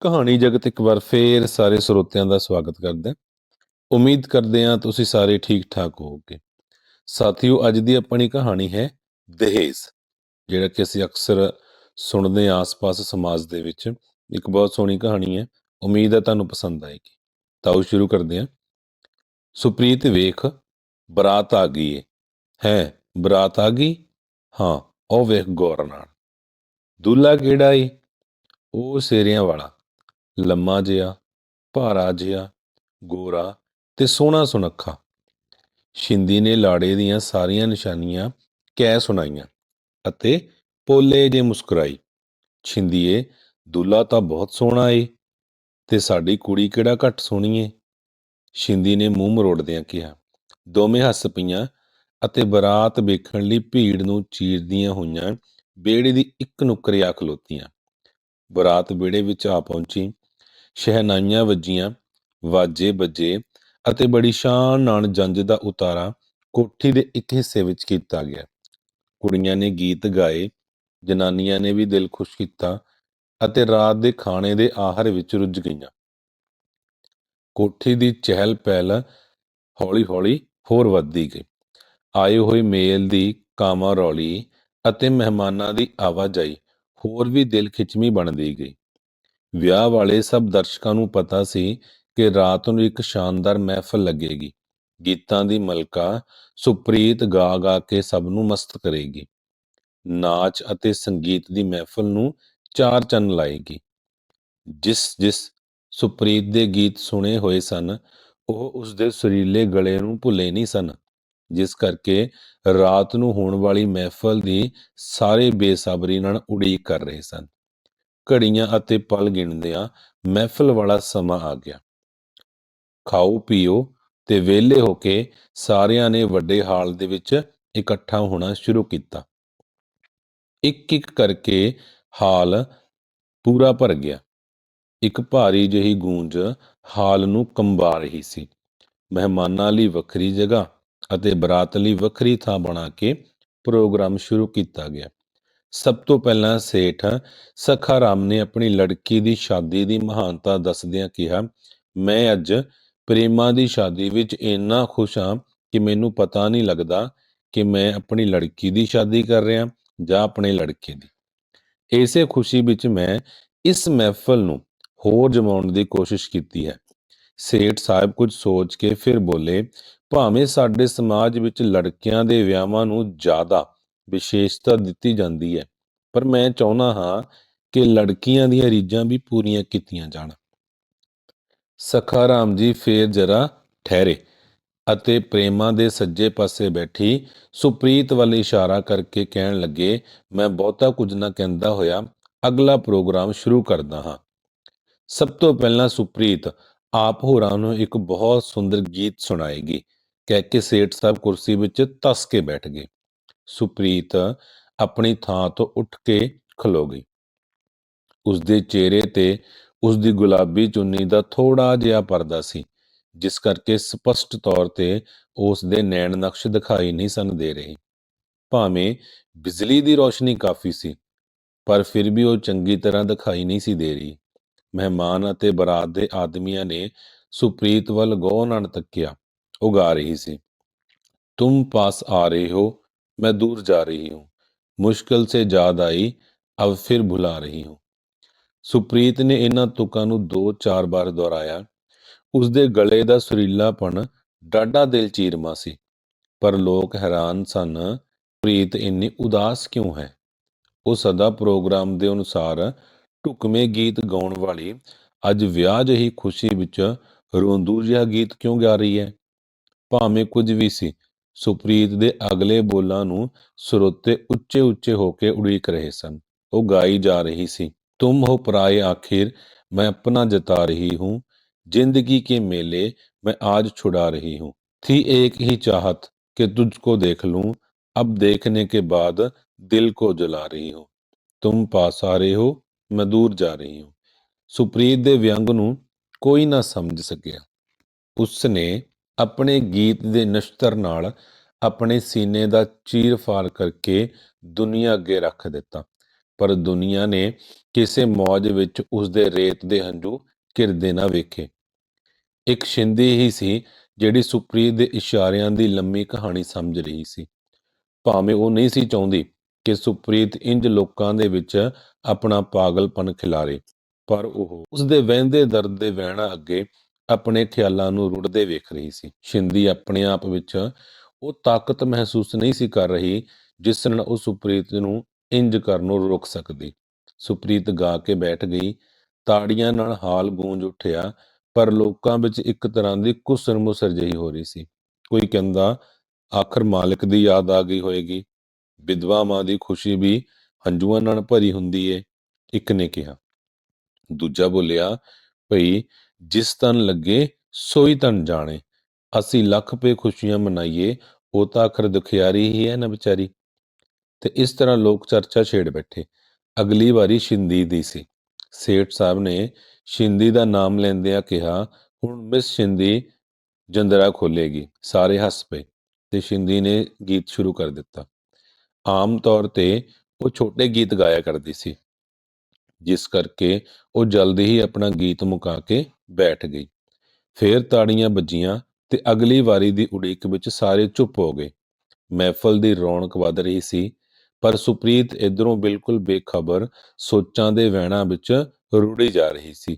ਕਹਾਣੀ ਜਗਤ ਇੱਕ ਵਾਰ ਫੇਰ ਸਾਰੇ ਸਰੋਤਿਆਂ ਦਾ ਸਵਾਗਤ ਕਰਦਾ ਹੈ। ਉਮੀਦ ਕਰਦੇ ਹਾਂ ਤੁਸੀਂ ਸਾਰੇ ਠੀਕ ਠਾਕ ਹੋਵੋਗੇ। ਸਾਥੀਓ, ਅੱਜ ਦੀ ਆਪਣੀ ਕਹਾਣੀ ਹੈ ਦਹੇਜ, ਜਿਹੜਾ ਕਿ ਅਸੀਂ ਅਕਸਰ ਸੁਣਦੇ ਹਾਂ ਆਸ-ਪਾਸ ਸਮਾਜ ਦੇ ਵਿੱਚ। ਇੱਕ ਬਹੁਤ ਸੋਹਣੀ ਕਹਾਣੀ ਹੈ, ਉਮੀਦ ਹੈ ਤੁਹਾਨੂੰ ਪਸੰਦ ਆਏਗੀ। ਤਾਂ ਆਓ ਸ਼ੁਰੂ ਕਰਦੇ ਹਾਂ। ਸੁਪ੍ਰੀਤ ਵੇਖ, ਬਰਾਤ ਆ ਗਈ ਏ। ਹੈ, ਬਰਾਤ ਆ ਗਈ? ਹਾਂ, ਉਹ ਵੇਖ ਗੌਰ ਨਾਲ। ਦੁੱਲਾ ਕਿਹੜਾ ਏ? ਉਹ ਸੇਰਿਆਂ ਵਾਲਾ। ਲੰਮਾ ਜਿਹਾ, ਭਾਰਾ ਜਿਹਾ, ਗੋਰਾ ਤੇ ਸੋਹਣਾ ਸੁਨੱਖਾ। ਸ਼ਿੰਦੀ ਨੇ ਲਾੜੇ ਦੀਆਂ ਸਾਰੀਆਂ ਨਿਸ਼ਾਨੀਆਂ ਕਹਿ ਸੁਣਾਈਆਂ ਅਤੇ ਪੋਲੇ ਜੇ ਮੁਸਕਰਾਈ। ਛਿੰਦੀਏ ਦੁੱਲਾ ਤਾਂ ਬਹੁਤ ਸੋਹਣਾ ਏ, ਤੇ ਸਾਡੀ ਕੁੜੀ ਕਿਹੜਾ ਘੱਟ ਸੋਹਣੀ ਏ? ਸ਼ਿੰਦੀ ਨੇ ਮੂੰਹ ਮਰੋੜਦਿਆਂ ਕਿਹਾ, ਦੋਵੇਂ ਹੱਸ ਪਈਆਂ ਅਤੇ ਬਰਾਤ ਵੇਖਣ ਲਈ ਭੀੜ ਨੂੰ ਚੀਰਦੀਆਂ ਹੋਈਆਂ ਬੇੜੇ ਦੀ ਇੱਕ ਨੁੱਕਰੇ ਆ ਖਲੋਤੀਆਂ। ਬਰਾਤ ਬੇੜੇ ਵਿੱਚ ਆ ਪਹੁੰਚੀ ਸ਼ਹਿਨਾਈਆਂ ਵੱਜੀਆਂ, ਵਾਜੇ ਵੱਜੇ ਅਤੇ ਬੜੀ ਸ਼ਾਨ ਨਾਲ ਜੰਜ ਦਾ ਉਤਾਰਾ ਕੋਠੀ ਦੇ ਇੱਕ ਹਿੱਸੇ ਵਿੱਚ ਕੀਤਾ ਗਿਆ। ਕੁੜੀਆਂ ਨੇ ਗੀਤ ਗਾਏ, ਜਨਾਨੀਆਂ ਨੇ ਵੀ ਦਿਲ ਖੁਸ਼ ਕੀਤਾ ਅਤੇ ਰਾਤ ਦੇ ਖਾਣੇ ਦੇ ਆਹਰ ਵਿੱਚ ਰੁੱਝ ਗਈਆਂ। ਕੋਠੀ ਦੀ ਚਹਿਲ ਪਹਿਲ ਹੌਲੀ-ਹੌਲੀ ਹੋਰ ਵੱਧਦੀ ਗਈ। ਆਏ ਹੋਏ ਮੇਲ ਦੀ ਕਾਮਾ ਰੌਲੀ ਅਤੇ ਮਹਿਮਾਨਾਂ ਦੀ ਆਵਾਜਾਈ ਹੋਰ ਵੀ ਦਿਲ ਖਿੱਚਵੀਂ ਬਣਦੀ ਗਈ। ਵਿਆਹ ਵਾਲੇ ਸਭ ਦਰਸ਼ਕਾਂ ਨੂੰ ਪਤਾ ਸੀ ਕਿ ਰਾਤ ਨੂੰ ਇੱਕ ਸ਼ਾਨਦਾਰ ਮਹਿਫਲ ਲੱਗੇਗੀ। ਗੀਤਾਂ ਦੀ ਮਲਕਾ ਸੁਪ੍ਰੀਤ ਗਾ ਗਾ ਕੇ ਸਭ ਨੂੰ ਮਸਤ ਕਰੇਗੀ। ਨਾਚ ਅਤੇ ਸੰਗੀਤ ਦੀ ਮਹਿਫਲ ਨੂੰ ਚਾਰ ਚੰਨ ਲਾਏਗੀ। ਜਿਸ ਜਿਸ ਸੁਪ੍ਰੀਤ ਦੇ ਗੀਤ ਸੁਣੇ ਹੋਏ ਸਨ, ਉਹ ਉਸ ਦੇ ਸੁਰੀਲੇ ਗਲੇ ਨੂੰ ਭੁੱਲੇ ਨਹੀਂ ਸਨ। ਜਿਸ ਕਰਕੇ ਰਾਤ ਨੂੰ ਹੋਣ ਵਾਲੀ ਮਹਿਫਲ ਦੀ ਸਾਰੇ ਬੇਸਬਰੀ ਨਾਲ ਉਡੀਕ ਕਰ ਰਹੇ ਸਨ। ਘੜੀਆਂ ਅਤੇ ਪਲ ਗਿਣਦਿਆਂ ਮਹਿਫਲ ਵਾਲਾ ਸਮਾਂ ਆ ਗਿਆ। ਖਾਓ, ਪੀਓ ਤੇ ਵਿਹਲੇ ਹੋ ਕੇ ਸਾਰਿਆਂ ਨੇ ਵੱਡੇ ਹਾਲ ਦੇ ਵਿੱਚ ਇਕੱਠਾ ਹੋਣਾ ਸ਼ੁਰੂ ਕੀਤਾ। ਇੱਕ ਇੱਕ ਕਰਕੇ ਹਾਲ ਪੂਰਾ ਭਰ ਗਿਆ। ਇੱਕ ਭਾਰੀ ਜਿਹੀ ਗੂੰਜ ਹਾਲ ਨੂੰ ਕੰਬਾ ਰਹੀ ਸੀ। ਮਹਿਮਾਨਾਂ ਲਈ ਵੱਖਰੀ ਜਗ੍ਹਾ ਅਤੇ ਬਰਾਤ ਲਈ ਵੱਖਰੀ ਥਾਂ ਬਣਾ ਕੇ ਪ੍ਰੋਗਰਾਮ ਸ਼ੁਰੂ ਕੀਤਾ ਗਿਆ। ਸਭ ਤੋਂ ਪਹਿਲਾਂ ਸੇਠ ਸਖਾ ਰਾਮ ਨੇ ਆਪਣੀ ਲੜਕੀ ਦੀ ਸ਼ਾਦੀ ਦੀ ਮਹਾਨਤਾ ਦੱਸਦਿਆਂ ਕਿਹਾ, ਮੈਂ ਅੱਜ ਪ੍ਰੇਮਾ ਦੀ ਸ਼ਾਦੀ ਵਿੱਚ ਇੰਨਾ ਖੁਸ਼ ਹਾਂ ਕਿ ਮੈਨੂੰ ਪਤਾ ਨਹੀਂ ਲੱਗਦਾ ਕਿ ਮੈਂ ਆਪਣੀ ਲੜਕੀ ਦੀ ਸ਼ਾਦੀ ਕਰ ਰਿਹਾ ਜਾਂ ਆਪਣੇ ਲੜਕੇ ਦੀ। ਇਸੇ ਖੁਸ਼ੀ ਵਿੱਚ ਮੈਂ ਇਸ ਮਹਿਫਲ ਨੂੰ ਹੋਰ ਜਮਾਉਣ ਦੀ ਕੋਸ਼ਿਸ਼ ਕੀਤੀ ਹੈ। ਸੇਠ ਸਾਹਿਬ ਕੁਝ ਸੋਚ ਕੇ ਫਿਰ ਬੋਲੇ, ਭਾਵੇਂ ਸਾਡੇ ਸਮਾਜ ਵਿੱਚ ਲੜਕਿਆਂ ਦੇ ਵਿਆਹਾਂ ਨੂੰ ਜ਼ਿਆਦਾ ਵਿਸ਼ੇਸ਼ਤਾ ਦਿੱਤੀ ਜਾਂਦੀ ਹੈ। ਪਰ ਮੈਂ ਚਾਹੁੰਦਾ ਹਾਂ ਕਿ ਲੜਕੀਆਂ ਦੀਆਂ ਰੀਝਾਂ ਵੀ ਪੂਰੀਆਂ ਕੀਤੀਆਂ ਜਾਣ। ਸਖਾ ਰਾਮ ਜੀ ਫੇਰ ਜਰਾ ਠਹਿਰੇ ਅਤੇ ਪ੍ਰੇਮਾ ਦੇ ਸੱਜੇ ਪਾਸੇ ਬੈਠੀ ਸੁਪ੍ਰੀਤ ਵੱਲ ਇਸ਼ਾਰਾ ਕਰਕੇ ਕਹਿਣ ਲੱਗੇ, ਮੈਂ ਬਹੁਤਾ ਕੁਝ ਨਾ ਕਹਿੰਦਾ ਹੋਇਆ, ਅਗਲਾ ਪ੍ਰੋਗਰਾਮ ਸ਼ੁਰੂ ਕਰਦਾ ਹਾਂ। ਸਭ ਤੋਂ ਪਹਿਲਾਂ ਸੁਪ੍ਰੀਤ ਆਪ ਹੋਰਾਂ ਨੂੰ ਇੱਕ ਬਹੁਤ ਸੁੰਦਰ ਗੀਤ ਸੁਣਾਏਗੀ, ਕਹਿ ਕੇ ਸੇਠ ਸਾਹਿਬ ਕੁਰਸੀ ਵਿੱਚ ਤਸ ਕੇ ਬੈਠ ਗਏ। ਸੁਪ੍ਰੀਤ ਆਪਣੀ ਥਾਂ ਤੋਂ ਉੱਠ ਕੇ ਖਲੋ ਗਈ। ਉਸਦੇ ਚਿਹਰੇ ਤੇ ਉਸਦੀ ਗੁਲਾਬੀ ਚੁੰਨੀ ਦਾ ਥੋੜਾ ਜਿਹਾ ਪਰਦਾ ਸੀ, ਜਿਸ ਕਰਕੇ ਸਪਸ਼ਟ ਤੌਰ ਤੇ ਉਸ ਦੇ ਨੈਣ ਨਕਸ਼ ਦਿਖਾਈ ਨਹੀਂ ਸਨ ਦੇ ਰਹੇ। ਭਾਵੇਂ ਬਿਜਲੀ ਦੀ ਰੋਸ਼ਨੀ ਕਾਫੀ ਸੀ, ਪਰ ਫਿਰ ਵੀ ਉਹ ਚੰਗੀ ਤਰ੍ਹਾਂ ਦਿਖਾਈ ਨਹੀਂ ਸੀ ਦੇ ਰਹੀ। ਮਹਿਮਾਨ ਅਤੇ ਬਰਾਤ ਦੇ ਆਦਮੀਆਂ ਨੇ ਸੁਪ੍ਰੀਤ ਵੱਲ ਗੌਰ ਨਾਲ ਤੱਕਿਆ, ਉਹ ਗਾ ਰਹੀ ਸੀ, ਤੁਮ ਪਾਸ ਆ ਰਹੇ ਹੋ मैं दूर जा रही हूं ਮੁਸ਼ਕਲ ਸੇ ਯਾਦ ਆਈ ਅਬ ਫਿਰ ਭੁਲਾ ਰਹੀ ਹੂੰ ਸੁਪ੍ਰੀਤ ਨੇ ਇਹਨਾਂ ਤੁਕਾਂ ਨੂੰ ਦੋ ਚਾਰ ਵਾਰ ਦੁਹਰਾਇਆ ਉਸ ਦੇ ਗਲੇ ਦਾ ਸੁਰੀਲਾਪਣ ਡਾਢਾ ਦਿਲ ਚੀਰਮਾ ਸੀ ਪਰ ਲੋਕ ਹੈਰਾਨ ਸਨ ਪ੍ਰੀਤ ਇੰਨੀ ਉਦਾਸ ਕਿਉਂ ਹੈ ਉਹ ਸਦਾ ਪ੍ਰੋਗਰਾਮ ਦੇ ਅਨੁਸਾਰ ਢੁਕਵੇਂ ਗੀਤ ਗਾਉਣ ਵਾਲੀ ਅੱਜ ਵਿਆਹ ਜਹੀ ਖੁਸ਼ੀ ਵਿੱਚ ਰੋਂਦੂ ਜਿਹਾ ਗੀਤ ਕਿਉਂ ਗਾ ਰਹੀ ਹੈ ਭਾਵੇਂ ਕੁਝ ਵੀ ਸੀ ਸੁਪ੍ਰੀਤ ਦੇ ਅਗਲੇ ਬੋਲਾਂ ਨੂੰ ਸਰੋਤੇ ਉੱਚੇ ਉੱਚੇ ਹੋ ਕੇ ਉਡੀਕ ਰਹੇ ਸਨ ਉਹ ਗਾਈ ਜਾ ਰਹੀ ਸੀ ਤੁਮ ਹੋ ਪਰਾਏ ਆਖਿਰ मैं अपना जता रही हूँ जिंदगी के मेले मैं आज छुड़ा रही हूँ थी एक ही चाहत कि तुझको देख लूं अब देखने के बाद दिल को जला रही हूँ तुम पास आ रहे हो मैं दूर जा रही हूँ ਸੁਪ੍ਰੀਤ ਦੇ ਵਿਅੰਗ ਨੂੰ ਕੋਈ ਨਾ ਸਮਝ ਸਕਿਆ ਉਸਨੇ ਆਪਣੇ ਗੀਤ ਦੇ ਨਸ਼ਤਰ ਨਾਲ ਆਪਣੇ ਸੀਨੇ ਦਾ ਚੀਰ-ਫਾੜ ਕਰਕੇ ਦੁਨੀਆ ਅੱਗੇ ਰੱਖ ਦਿੱਤਾ। ਪਰ ਦੁਨੀਆ ਨੇ ਕਿਸੇ ਮੌਜ ਵਿੱਚ ਉਸ ਦੇ ਰੇਤ ਦੇ ਹੰਝੂ ਘਿਰਦੇ ਨਾ ਵੇਖੇ। ਇੱਕ ਸ਼ਿੰਦੀ ਹੀ ਸੀ ਜਿਹੜੀ ਸੁਪ੍ਰੀਤ ਦੇ ਇਸ਼ਾਰਿਆਂ ਦੀ ਲੰਮੀ ਕਹਾਣੀ ਸਮਝ ਰਹੀ ਸੀ। ਭਾਵੇਂ ਉਹ ਨਹੀਂ ਸੀ ਚਾਹੁੰਦੀ ਕਿ ਸੁਪ੍ਰੀਤ ਇੰਜ ਲੋਕਾਂ ਦੇ ਵਿੱਚ ਆਪਣਾ ਪਾਗਲਪਨ ਖਿਲਾਰੇ, ਪਰ ਉਹ ਉਸ ਦੇ ਵਹਿੰਦੇ ਦਰਦ ਦੇ ਵਹਿਣਾ ਅੱਗੇ ਆਪਣੇ ਖਿਆਲਾਂ ਨੂੰ ਰੁੜਦੇ ਵੇਖ ਰਹੀ ਸੀ। ਸ਼ਿੰਦੀ ਆਪਣੇ ਆਪ ਵਿੱਚ ਉਹ ਤਾਕਤ ਮਹਿਸੂਸ ਨਹੀਂ ਸੀ ਕਰ ਰਹੀ, ਜਿਸ ਨਾਲ ਉਹ ਸੁਪ੍ਰੀਤ ਨੂੰ ਇੰਜ ਕਰਨੋਂ ਰੋਕ ਸਕਦੀ। ਸੁਪ੍ਰੀਤ ਗਾ ਕੇ ਬੈਠ ਗਈ, ਤਾੜੀਆਂ ਨਾਲ ਹਾਲ ਗੂੰਜ ਉੱਠਿਆ, ਪਰ ਲੋਕਾਂ ਵਿੱਚ ਇੱਕ ਤਰ੍ਹਾਂ ਦੀ ਕੁਸਰਮੁਸਰ ਜਿਹੀ ਹੋ ਰਹੀ ਸੀ। ਕੋਈ ਕਹਿੰਦਾ, ਆਖਰ ਮਾਲਕ ਦੀ ਯਾਦ ਆ ਗਈ ਹੋਏਗੀ। ਵਿਧਵਾ ਮਾਂ ਦੀ ਖੁਸ਼ੀ ਵੀ ਹੰਝੂਆਂ ਨਾਲ ਭਰੀ ਹੁੰਦੀ ਏ। ਇੱਕ ਨੇ ਕਿਹਾ। ਦੂਜਾ ਬੋਲਿਆ, ਭਈ ਜਿਸ ਤਨ ਲੱਗੇ, ਸੋਈ ਤਨ ਜਾਣੇ। ਅਸੀਂ ਲੱਖ ਪੇ ਖੁਸ਼ੀਆਂ ਮਨਾਈਏ, ਉਹ ਤਾਂ ਅਖਰ ਦੁਖਿਆਰੀ ਹੀ ਹੈ ਨਾ ਵਿਚਾਰੀ। ਤੇ ਇਸ ਤਰ੍ਹਾਂ ਲੋਕ ਚਰਚਾ ਛੇੜ ਬੈਠੇ। ਅਗਲੀ ਵਾਰੀ ਸ਼ਿੰਦੀ ਦੀ ਸੀ। ਸੇਠ ਸਾਹਿਬ ਨੇ ਸ਼ਿੰਦੀ ਦਾ ਨਾਮ ਲੈਂਦਿਆਂ ਕਿਹਾ, ਹੁਣ ਮਿਸ ਸ਼ਿੰਦੀ ਜੰਦਰਾ ਖੋਲੇਗੀ ਸਾਰੇ ਹੱਸ ਪਏ ਤੇ ਸ਼ਿੰਦੀ ਨੇ ਗੀਤ ਸ਼ੁਰੂ ਕਰ ਦਿੱਤਾ। ਆਮ ਤੌਰ ਤੇ ਉਹ ਛੋਟੇ ਗੀਤ ਗਾਇਆ ਕਰਦੀ ਸੀ, ਜਿਸ ਕਰਕੇ ਉਹ ਜਲਦੀ ਹੀ ਆਪਣਾ ਗੀਤ ਮੁਕਾ ਕੇ ਬੈਠ ਗਈ। ਫੇਰ ਤਾੜੀਆਂ ਵੱਜੀਆਂ ਤੇ ਅਗਲੀ ਵਾਰੀ ਦੀ ਉਡੀਕ ਵਿੱਚ ਸਾਰੇ ਚੁੱਪ ਹੋ ਗਏ। ਮਹਿਫਲ ਦੀ ਰੌਣਕ ਵਧ ਰਹੀ ਸੀ, ਪਰ ਸੁਪ੍ਰੀਤ ਇਧਰੋਂ ਬਿਲਕੁਲ ਬੇਖਬਰ ਸੋਚਾਂ ਦੇ ਵਹਿਣਾਂ ਵਿੱਚ ਰੁੜੀ ਜਾ ਰਹੀ ਸੀ।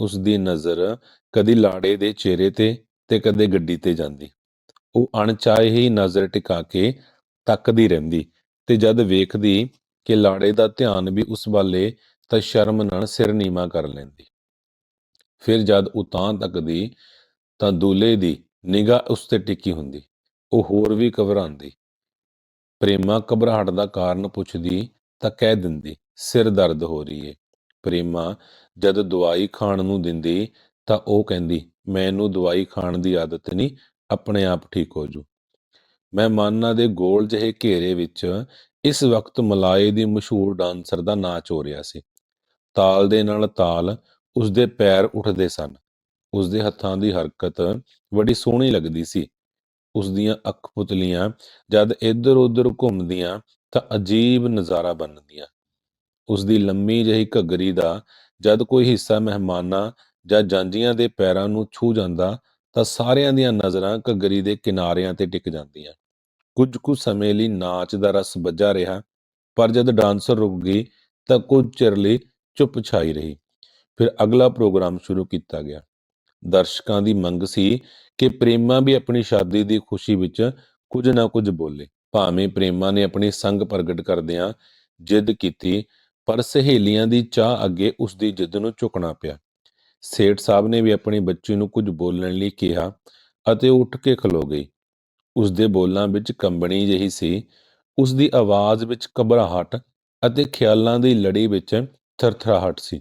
ਉਸ ਦੀ ਨਜ਼ਰ ਕਦੀ ਲਾੜੇ ਦੇ ਚਿਹਰੇ ਤੇ ਤੇ ਕਦੇ ਗੱਡੀ ਤੇ ਜਾਂਦੀ। ਉਹ ਅਣਚਾਹੇ ਹੀ ਨਜ਼ਰ ਟਿਕਾ ਕੇ ਤੱਕਦੀ ਰਹਿੰਦੀ ਤੇ ਜਦ ਵੇਖਦੀ ਕਿ ਲਾੜੇ ਦਾ ਧਿਆਨ ਵੀ ਉਸ ਵੱਲੇ ਤਾਂ ਸ਼ਰਮ ਨਾਲ ਸਿਰ ਨੀਵਾ ਕਰ ਲੈਂਦੀ। ਫਿਰ ਜਦ ਉਹ ਤਾਂ ਤੱਕਦੀ, ਤਾਂ ਦੂਲੇ ਦੀ ਨਿਗਾਹ ਉਸ ਤੇ ਟਿਕੀ ਹੁੰਦੀ, ਉਹ ਹੋਰ ਵੀ ਘਬਰਾਉਂਦੀ। ਪ੍ਰੇਮਾ ਘਬਰਾਹਟ ਦਾ ਕਾਰਨ ਪੁੱਛਦੀ, ਤਾਂ ਕਹਿ ਦਿੰਦੀ, ਸਿਰ ਦਰਦ ਹੋ ਰਹੀ ਏ। ਪ੍ਰੇਮਾ ਜਦ ਦਵਾਈ ਖਾਣ ਨੂੰ ਦਿੰਦੀ, ਤਾਂ ਉਹ ਕਹਿੰਦੀ, ਮੈਨੂੰ ਦਵਾਈ ਖਾਣ ਦੀ ਆਦਤ ਨਹੀਂ, ਆਪਣੇ ਆਪ ਠੀਕ ਹੋ ਜੂ ਮਹਿਮਾਨਾਂ ਦੇ ਗੋਲ ਜਿਹੇ ਘੇਰੇ ਵਿੱਚ ਇਸ ਵਕਤ ਮਲਾਏ ਦੀ ਮਸ਼ਹੂਰ ਡਾਂਸਰ ਦਾ ਨਾਚ ਹੋ ਰਿਹਾ ਸੀ। ਤਾਲ ਦੇ ਨਾਲ ਤਾਲ ਉਸਦੇ ਪੈਰ ਉੱਠਦੇ ਸਨ। ਉਸਦੇ ਹੱਥਾਂ ਦੀ ਹਰਕਤ ਬੜੀ ਸੋਹਣੀ ਲੱਗਦੀ ਸੀ। ਉਸਦੀਆਂ ਅੱਖ ਪੁਤਲੀਆਂ ਜਦ ਇੱਧਰ ਉੱਧਰ ਘੁੰਮਦੀਆਂ ਤਾਂ ਅਜੀਬ ਨਜ਼ਾਰਾ ਬਣਦੀਆਂ। ਉਸਦੀ ਲੰਮੀ ਜਿਹੀ ਘੱਗਰੀ ਦਾ ਜਦ ਕੋਈ ਹਿੱਸਾ ਮਹਿਮਾਨਾਂ ਜਾਂ ਜਾਂਜੀਆਂ ਦੇ ਪੈਰਾਂ ਨੂੰ ਛੂਹ ਜਾਂਦਾ ਤਾਂ ਸਾਰਿਆਂ ਦੀਆਂ ਨਜ਼ਰਾਂ ਘੱਗਰੀ ਦੇ ਕਿਨਾਰਿਆਂ ਤੇ ਟਿਕ ਜਾਂਦੀਆਂ। ਕੁਝ ਕੁ ਸਮੇਂ ਲਈ ਨਾਚ ਦਾ ਰਸ ਬੱਝਾ ਰਿਹਾ, ਪਰ ਜਦ ਡਾਂਸਰ ਰੁਕ ਗਈ ਤਾਂ ਕੁਝ ਚਿਰ ਲਈ ਚੁੱਪ ਛਾਈ ਰਹੀ। ਫਿਰ ਅਗਲਾ ਪ੍ਰੋਗਰਾਮ ਸ਼ੁਰੂ ਕੀਤਾ ਗਿਆ। ਦਰਸ਼ਕਾਂ ਦੀ ਮੰਗ ਸੀ ਕਿ ਪ੍ਰੇਮਾ ਵੀ ਆਪਣੀ ਸ਼ਾਦੀ ਦੀ ਖੁਸ਼ੀ ਵਿੱਚ ਕੁਝ ਨਾ ਕੁਝ ਬੋਲੇ। ਭਾਵੇਂ ਪ੍ਰੇਮਾ ਨੇ ਆਪਣੀ ਸੰਗ ਪ੍ਰਗਟ ਕਰਦਿਆਂ ਜਿੱਦ ਕੀਤੀ, ਪਰ ਸਹੇਲੀਆਂ ਦੀ ਚਾਹ ਅੱਗੇ ਉਸ ਦੀ ਜਿੱਦ ਨੂੰ ਝੁਕਣਾ ਪਿਆ। ਸੇਠ ਸਾਹਿਬ ਨੇ ਵੀ ਆਪਣੀ ਬੱਚੀ ਨੂੰ ਕੁਝ ਬੋਲਣ ਲਈ ਕਿਹਾ ਅਤੇ ਉਹ ਉੱਠ ਕੇ ਖਲੋ ਗਈ। ਉਸ ਦੇ ਬੋਲਾਂ ਵਿੱਚ ਕੰਬਣੀ ਜਿਹੀ ਸੀ। ਉਸ ਦੀ ਆਵਾਜ਼ ਵਿੱਚ ਘਬਰਾਹਟ ਅਤੇ ਖਿਆਲਾਂ ਦੀ ਲੜੀ ਵਿੱਚ ਥਰਥਰਾਹਟ ਸੀ।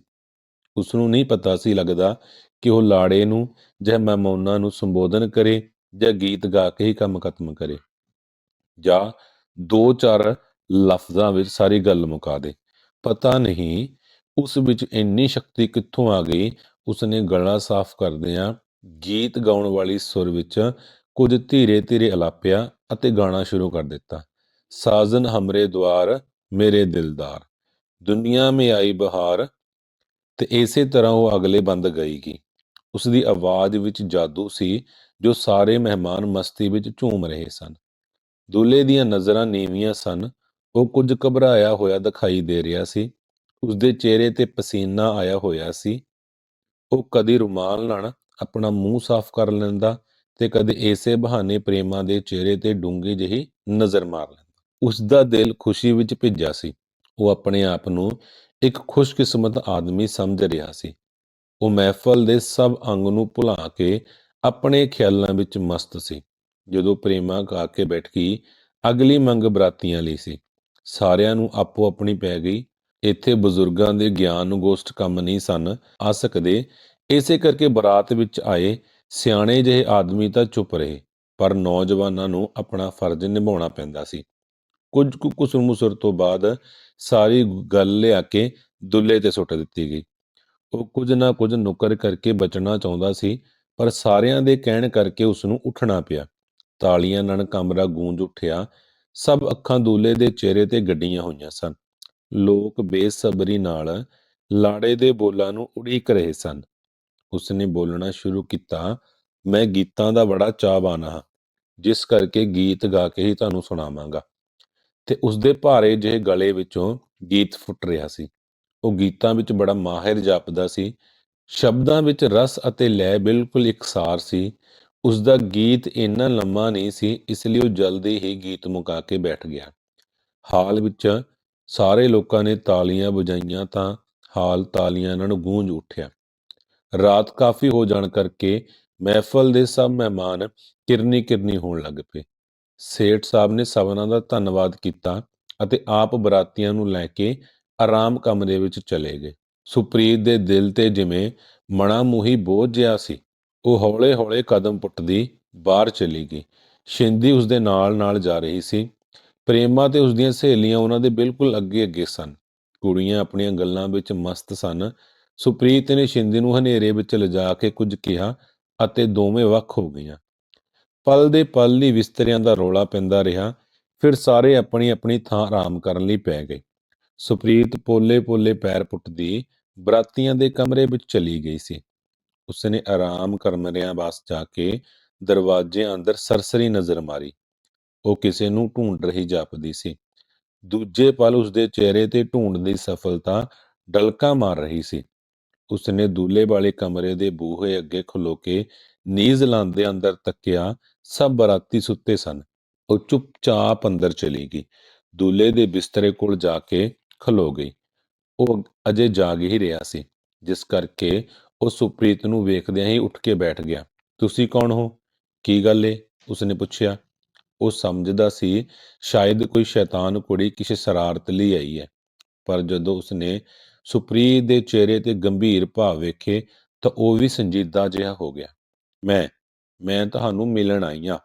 ਉਸ ਨੂੰ ਨਹੀਂ ਪਤਾ ਸੀ ਲੱਗਦਾ ਕਿ ਉਹ ਲਾੜੇ ਨੂੰ ਜਾਂ ਮਹਿਮਾਨਾਂ ਨੂੰ ਸੰਬੋਧਨ ਕਰੇ ਜਾਂ ਗੀਤ ਗਾ ਕੇ ਹੀ ਕੰਮ ਖਤਮ ਕਰੇ। ਜਾਂ ਦੋ ਚਾਰ ਲਫ਼ਜ਼ਾਂ ਵਿੱਚ ਸਾਰੀ ਗੱਲ ਮੁਕਾ ਦੇ। ਪਤਾ ਨਹੀਂ ਉਸ ਵਿੱਚ ਇੰਨੀ ਸ਼ਕਤੀ ਕਿੱਥੋਂ ਆ ਗਈ, ਉਸਨੇ ਗਲਾ ਸਾਫ਼ ਕਰਦਿਆਂ ਗੀਤ ਗਾਉਣ ਵਾਲੀ ਸੁਰ ਵਿੱਚ ਕੁਝ ਧੀਰੇ ਧੀਰੇ ਅਲਾਪਿਆ ਅਤੇ ਗਾਣਾ ਸ਼ੁਰੂ ਕਰ ਦਿੱਤਾ। ਸਾਜ਼ਨ ਹਮਰੇ ਦਵਾਰ ਮੇਰੇ ਦਿਲਦਾਰ, ਦੁਨੀਆ ਮੇ ਆਈ ਬਹਾਰ ਤੇ ਇਸੇ ਤਰ੍ਹਾਂ ਉਹ ਅਗਲੇ ਬੰਦ ਗਈਗੀ ਉਸ ਦੀ ਆਵਾਜ਼ ਵਿੱਚ ਜਾਦੂ ਸੀ, ਜੋ ਸਾਰੇ ਮਹਿਮਾਨ ਮਸਤੀ ਵਿੱਚ ਝੂਮ ਰਹੇ ਸਨ। ਦੁੱਲੇ ਦੀਆਂ ਨਜ਼ਰਾਂ ਨੀਵੀਆਂ ਸਨ। ਉਹ ਕੁਝ ਘਬਰਾਇਆ ਹੋਇਆ ਦਿਖਾਈ ਦੇ ਰਿਹਾ ਸੀ। ਉਸ ਦੇ ਚਿਹਰੇ ਤੇ ਪਸੀਨਾ ਆਇਆ ਹੋਇਆ ਸੀ। ਉਹ ਕਦੀ ਰੁਮਾਲ ਨਾਲ ਆਪਣਾ ਮੂੰਹ ਸਾਫ਼ ਕਰ ਲੈਂਦਾ ਤੇ ਕਦੇ ਇਸੇ ਬਹਾਨੇ ਪ੍ਰੇਮਾ ਦੇ ਚਿਹਰੇ ਤੇ ਡੂੰਗੀ ਜਿਹੀ ਨਜ਼ਰ ਮਾਰ ਲੈਂਦਾ। ਉਸ ਦਾ ਦਿਲ ਖੁਸ਼ੀ ਵਿੱਚ ਭਿੱਜਾ ਸੀ। ਉਹ ਆਪਣੇ ਆਪ ਨੂੰ ਇੱਕ ਖੁਸ਼ਕਿਸਮਤ ਆਦਮੀ ਸਮਝ ਰਿਹਾ ਸੀ। ਉਹ ਮਹਿਫਲ ਦੇ ਸਭ ਅੰਗ ਨੂੰ ਭੁਲਾ ਕੇ ਆਪਣੇ ਖਿਆਲਾਂ ਵਿੱਚ ਮਸਤ ਸੀ। ਜਦੋਂ ਪ੍ਰੇਮਾ ਕਾ ਕੇ ਬੈਠ ਗਈ, ਅਗਲੀ ਮੰਗ ਬਰਾਤੀਆਂ ਲਈ ਸੀ। ਸਾਰਿਆਂ ਨੂੰ ਆਪੋ ਆਪਣੀ ਪੈ ਗਈ। ਇੱਥੇ ਬਜ਼ੁਰਗਾਂ ਦੇ ਗਿਆਨ ਗੋਸ਼ਟ ਕੰਮ ਨਹੀਂ ਸਨ, ਆ ਸਕਦੇ। ਇਸੇ ਕਰਕੇ ਬਰਾਤ ਵਿੱਚ ਆਏ, ਸਿਆਣੇ ਜਿਹੇ ਆਦਮੀ ਤਾਂ ਚੁੱਪ ਰਹੇ, ਪਰ ਨੌਜਵਾਨਾਂ ਨੂੰ ਆਪਣਾ ਫਰਜ਼ ਨਿਭਾਉਣਾ ਪੈਂਦਾ ਸੀ। ਕੁਝ ਕੁ ਕੁਸਰ ਮੁਸਰ ਤੋਂ ਬਾਅਦ ਸਾਰੀ ਗੱਲ ਲਿਆ ਕੇ ਦੁੱਲੇ ਤੇ ਸੁੱਟ ਦਿੱਤੀ ਗਈ। ਉਹ ਕੁਝ ਨਾ ਕੁਝ ਨੁਕਰ ਕਰਕੇ ਬਚਣਾ ਚਾਹੁੰਦਾ ਸੀ, ਪਰ ਸਾਰਿਆਂ ਦੇ ਕਹਿਣ ਕਰਕੇ ਉਸ ਨੂੰ ਉੱਠਣਾ ਪਿਆ। ਤਾਲੀਆਂ ਨਾਲ ਕਮਰਾ ਗੂੰਜ ਉੱਠਿਆ। ਸਭ ਅੱਖਾਂ ਦੂਲੇ ਦੇ ਚਿਹਰੇ ਤੇ ਗੱਡੀਆਂ ਹੋਈਆਂ ਸਨ। ਲੋਕ ਬੇਸਬਰੀ ਨਾਲ ਲਾੜੇ ਦੇ ਬੋਲਾਂ ਨੂੰ ਉਡੀਕ ਰਹੇ ਸਨ। ਉਸਨੇ ਬੋਲਣਾ ਸ਼ੁਰੂ ਕੀਤਾ, ਮੈਂ ਗੀਤਾਂ ਦਾ ਬੜਾ ਚਾਹਵਾਨ ਹਾਂ। ਜਿਸ ਕਰਕੇ ਗੀਤ ਗਾ ਕੇ ਹੀ ਤੁਹਾਨੂੰ ਸੁਣਾਵਾਂਗਾ। ਤੇ ਉਸਦੇ ਭਾਰੇ ਜਿਹੇ ਗਲੇ ਵਿੱਚੋਂ ਗੀਤ ਫੁੱਟ ਰਿਹਾ ਸੀ। ਉਹ ਗੀਤਾਂ ਵਿੱਚ ਬੜਾ ਮਾਹਿਰ ਜਾਪਦਾ ਸੀ, ਸ਼ਬਦਾਂ ਵਿੱਚ ਰਸ ਅਤੇ ਲੈ ਬਿਲਕੁਲ ਇਕਸਾਰ ਸੀ। ਉਸਦਾ ਗੀਤ ਇੰਨਾ ਲੰਮਾ ਨਹੀਂ ਸੀ, ਇਸ ਲਈ ਉਹ ਜਲਦੀ ਹੀ ਗੀਤ ਮੁਕਾ ਕੇ ਬੈਠ ਗਿਆ। ਹਾਲ ਵਿੱਚ ਸਾਰੇ ਲੋਕਾਂ ਨੇ ਤਾਲੀਆਂ ਵਜਾਈਆਂ ਤਾਂ ਹਾਲ ਤਾਲੀਆਂ ਨਾਲ ਗੂੰਜ ਉੱਠਿਆ। ਰਾਤ ਕਾਫੀ ਹੋ ਜਾਣ ਕਰਕੇ ਮਹਿਫਲ ਦੇ ਸਭ ਮਹਿਮਾਨ ਕਿਰਨੀ ਕਿਰਨੀ ਹੋਣ ਲੱਗ ਪਏ। ਸੇਠ ਸਾਹਿਬ ਨੇ ਸਭਨਾਂ ਦਾ ਧੰਨਵਾਦ ਕੀਤਾ ਅਤੇ ਆਪ ਬਰਾਤੀਆਂ ਨੂੰ ਲੈ ਕੇ ਆਰਾਮ ਕਮਰੇ ਵਿੱਚ ਚਲੇ ਗਏ। ਸੁਪ੍ਰੀਤ ਦੇ ਦਿਲ ਤੇ ਜਿਵੇਂ ਮਣਾ ਮੂਹੀ ਬੋਝ ਜਿਹਾ ਸੀ, ਉਹ ਹੌਲੇ-ਹੌਲੇ ਕਦਮ ਪੁੱਟਦੀ ਬਾਹਰ ਚਲੀ ਗਈ। ਸ਼ਿੰਦੀ ਉਸਦੇ ਨਾਲ-ਨਾਲ ਜਾ ਰਹੀ ਸੀ। ਪ੍ਰੇਮਾ ਤੇ ਉਸਦੀਆਂ ਸਹੇਲੀਆਂ ਉਹਨਾਂ ਦੇ ਬਿਲਕੁਲ ਅੱਗੇ-ਅੱਗੇ ਸਨ। ਕੁੜੀਆਂ ਆਪਣੀਆਂ ਗੱਲਾਂ ਵਿੱਚ ਮਸਤ ਸਨ। ਸੁਪ੍ਰੀਤ ਨੇ ਸ਼ਿੰਦੀ ਨੂੰ ਹਨੇਰੇ ਵਿੱਚ ਲਿਜਾ ਕੇ ਕੁਝ ਕਿਹਾ ਅਤੇ ਦੋਵੇਂ ਵੱਖ ਹੋ ਗਈਆਂ। ਪਲ ਦੇ ਪਲ ਹੀ ਬਿਸਤਰਿਆਂ ਦਾ ਰੋਲਾ ਪੈਂਦਾ ਰਿਹਾ, ਫਿਰ ਸਾਰੇ ਆਪਣੀ ਆਪਣੀ ਥਾਂ ਆਰਾਮ ਕਰਨ ਲਈ ਪੈ ਗਏ। ਸੁਪ੍ਰੀਤ ਪੋਲੇ-ਪੋਲੇ ਪੈਰ ਪੁੱਟਦੀ ਬਰਾਤੀਆਂ ਦੇ ਕਮਰੇ ਵਿੱਚ ਚਲੀ ਗਈ ਸੀ। ਉਸਨੇ ਆਰਾਮ ਕਮਰਿਆਂ ਵਾਸ ਜਾ ਕੇ ਦਰਵਾਜ਼ੇ ਅੰਦਰ ਸਰਸਰੀ ਨਜ਼ਰ ਮਾਰੀ। ਉਹ ਕਿਸੇ ਨੂੰ ਢੂੰਡ ਰਹੀ ਜਾਪਦੀ ਸੀ। ਦੂਜੇ ਪਲ ਉਸਦੇ ਚਿਹਰੇ ਤੇ ਢੂੰਡ ਦੀ ਸਫਲਤਾ ਡਲਕਾ ਮਾਰ ਰਹੀ ਸੀ। ਉਸਨੇ ਦੂਲੇ ਵਾਲੇ ਕਮਰੇ ਦੇ ਬੂਹੇ ਅੱਗੇ ਖਲੋ ਕੇ ਨੀਜ਼ ਲਾਂਦੇ ਅੰਦਰ ਤੱਕਿਆ ਸਭ ਬਰਾਤੀ ਸੁੱਤੇ ਸਨ। ਉਹ ਚੁੱਪਚਾਪ ਅੰਦਰ ਚਲੀ ਗਈ। ਦੂਲੇ ਦੇ ਬਿਸਤਰੇ ਕੋਲ ਜਾ ਕੇ ਖਲੋ ਗਈ। ਉਹ ਅਜੇ ਜਾਗ ਹੀ ਰਿਹਾ ਸੀ, ਜਿਸ ਕਰਕੇ ਉਹ ਸੁਪ੍ਰੀਤ ਨੂੰ ਵੇਖਦਿਆਂ ਹੀ ਉੱਠ ਕੇ ਬੈਠ ਗਿਆ। ਤੁਸੀਂ ਕੌਣ ਹੋ? ਕੀ ਗੱਲ ਏ? ਉਸਨੇ ਪੁੱਛਿਆ। ਉਹ ਸਮਝਦਾ ਸੀ, ਸ਼ਾਇਦ ਕੋਈ ਸ਼ੈਤਾਨ ਕੁੜੀ ਕਿਸੇ ਸ਼ਰਾਰਤ ਲਈ ਆਈ ਹੈ। ਪਰ ਜਦੋਂ ਉਸਨੇ ਸੁਪ੍ਰੀਤ ਦੇ ਚਿਹਰੇ ਤੇ ਗੰਭੀਰ ਭਾਵ ਵੇਖੇ ਤਾਂ ਉਹ ਵੀ ਸੰਜੀਦਾ ਜਿਹਾ ਹੋ ਗਿਆ। ਮੈਂ ਮੈਂ ਤੁਹਾਨੂੰ ਮਿਲਣ ਆਈ ਹਾਂ।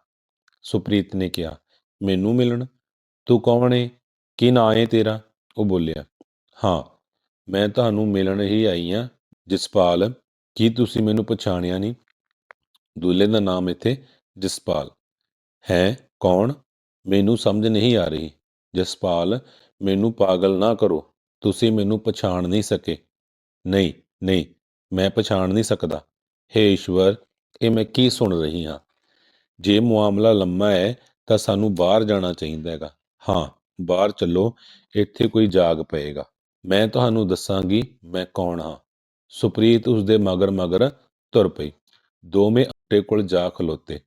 ਸੁਪ੍ਰੀਤ ਨੇ ਕਿਹਾ, ਮੈਨੂੰ ਮਿਲਣ? ਤੂੰ ਕੌਣ ਏ? ਕੀ ਨਾਂ ਏ ਤੇਰਾ? ਉਹ ਬੋਲਿਆ, ਹਾਂ, ਮੈਂ ਤੁਹਾਨੂੰ ਮਿਲਣ ਹੀ ਆਈ ਹਾਂ, ਜਸਪਾਲ। ਕੀ ਤੁਸੀਂ ਮੈਨੂੰ ਪਛਾਣਿਆ ਨਹੀਂ? ਦੂਲੇ ਦਾ ਨਾਮ ਇੱਥੇ ਜਸਪਾਲ। ਹੈਂ, ਕੌਣ? ਮੈਨੂੰ ਸਮਝ ਨਹੀਂ ਆ ਰਹੀ। ਜਸਪਾਲ, ਮੈਨੂੰ ਪਾਗਲ ਨਾ ਕਰੋ। ਤੁਸੀਂ ਮੈਨੂੰ ਪਛਾਣ ਨਹੀਂ ਸਕੇ। ਨਹੀਂ ਨਹੀਂ, ਮੈਂ ਪਛਾਣ ਨਹੀਂ ਸਕਦਾ। ਹੇ ਈਸ਼ਵਰ ਇਹ ਮੈਂ ਕੀ ਸੁਣ ਰਹੀ ਹਾਂ? ਜੇ ਮਾਮਲਾ ਲੰਮਾ ਹੈ, ਤਾਂ ਸਾਨੂੰ ਬਾਹਰ ਜਾਣਾ ਚਾਹੀਦਾ ਹੈਗਾ। ਹਾਂ, ਬਾਹਰ ਚੱਲੋ, ਇੱਥੇ ਕੋਈ ਜਾਗ ਪਏਗਾ। ਮੈਂ ਤੁਹਾਨੂੰ ਦੱਸਾਂਗੀ ਮੈਂ ਕੌਣ ਹਾਂ। ਸੁਪ੍ਰੀਤ ਉਸਦੇ ਮਗਰ ਮਗਰ ਤੁਰ ਪਈ। ਦੋਵੇਂ ਅੱਟੇ ਕੋਲ ਜਾ ਖਲੋਤੇ।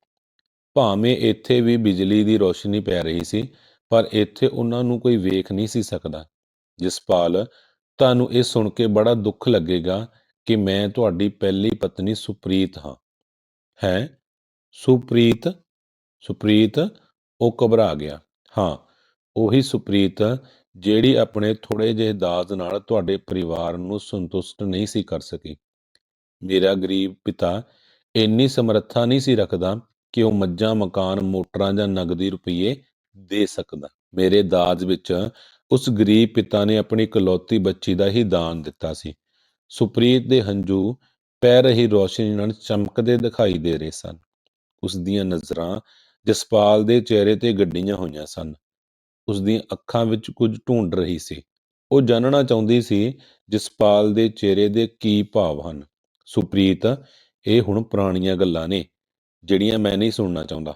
ਭਾਵੇਂ ਇੱਥੇ ਵੀ ਬਿਜਲੀ ਦੀ ਰੋਸ਼ਨੀ ਪੈ ਰਹੀ ਸੀ, ਪਰ ਇੱਥੇ ਉਹਨਾਂ ਨੂੰ ਕੋਈ ਵੇਖ ਨਹੀਂ ਸੀ ਸਕਦਾ। ਜਸਪਾਲ, ਤੁਹਾਨੂੰ ਇਹ ਸੁਣ ਕੇ ਬੜਾ ਦੁੱਖ ਲੱਗੇਗਾ ਕਿ ਮੈਂ ਤੁਹਾਡੀ ਪਹਿਲੀ ਪਤਨੀ ਸੁਪ੍ਰੀਤ ਹਾਂ। ਹੈ। ਸੁਪ੍ਰੀਤ ਸੁਪ੍ਰੀਤ, ਉਹ ਘਬਰਾ ਗਿਆ। ਹਾਂ, ਉਹੀ ਸੁਪ੍ਰੀਤ ਜਿਹੜੀ ਆਪਣੇ ਥੋੜ੍ਹੇ ਜਿਹੇ ਦਾਜ ਨਾਲ ਤੁਹਾਡੇ ਪਰਿਵਾਰ ਨੂੰ ਸੰਤੁਸ਼ਟ ਨਹੀਂ ਸੀ ਕਰ ਸਕੀ। ਮੇਰਾ ਗਰੀਬ ਪਿਤਾ ਇੰਨੀ ਸਮਰੱਥਾ ਨਹੀਂ ਸੀ ਰੱਖਦਾ ਕਿ ਉਹ ਮੱਝਾਂ, ਮਕਾਨ, ਮੋਟਰਾਂ ਜਾਂ ਨਗਦੀ ਰੁਪਈਏ ਦੇ ਸਕਦਾ। ਮੇਰੇ ਦਾਜ ਵਿੱਚ ਉਸ ਗਰੀਬ ਪਿਤਾ ਨੇ ਆਪਣੀ ਇਕਲੌਤੀ ਬੱਚੀ ਦਾ ਹੀ ਦਾਨ ਦਿੱਤਾ ਸੀ। ਸੁਪ੍ਰੀਤ ਦੇ ਹੰਝੂ ਪੈ ਰਹੀ ਰੌਸ਼ਨੀ ਨਾਲ ਚਮਕਦੇ ਦਿਖਾਈ ਦੇ ਰਹੇ ਸਨ। ਉਸ ਦੀਆਂ ਨਜ਼ਰਾਂ ਜਸਪਾਲ ਦੇ ਚਿਹਰੇ ਤੇ ਗੱਡੀਆਂ ਹੋਈਆਂ ਸਨ। ਉਸ ਦੀਆਂ ਅੱਖਾਂ ਵਿੱਚ ਕੁਝ ਢੂੰਡ ਰਹੀ ਸੀ। ਉਹ ਜਾਣਨਾ ਚਾਹੁੰਦੀ ਸੀ ਜਸਪਾਲ ਦੇ ਚਿਹਰੇ ਦੇ ਕੀ ਭਾਵ ਹਨ। ਸੁਪ੍ਰੀਤ, ਇਹ ਹੁਣ ਪੁਰਾਣੀਆਂ ਗੱਲਾਂ ਨੇ, ਜਿਹੜੀਆਂ ਮੈਂ ਨਹੀਂ ਸੁਣਨਾ ਚਾਹੁੰਦਾ।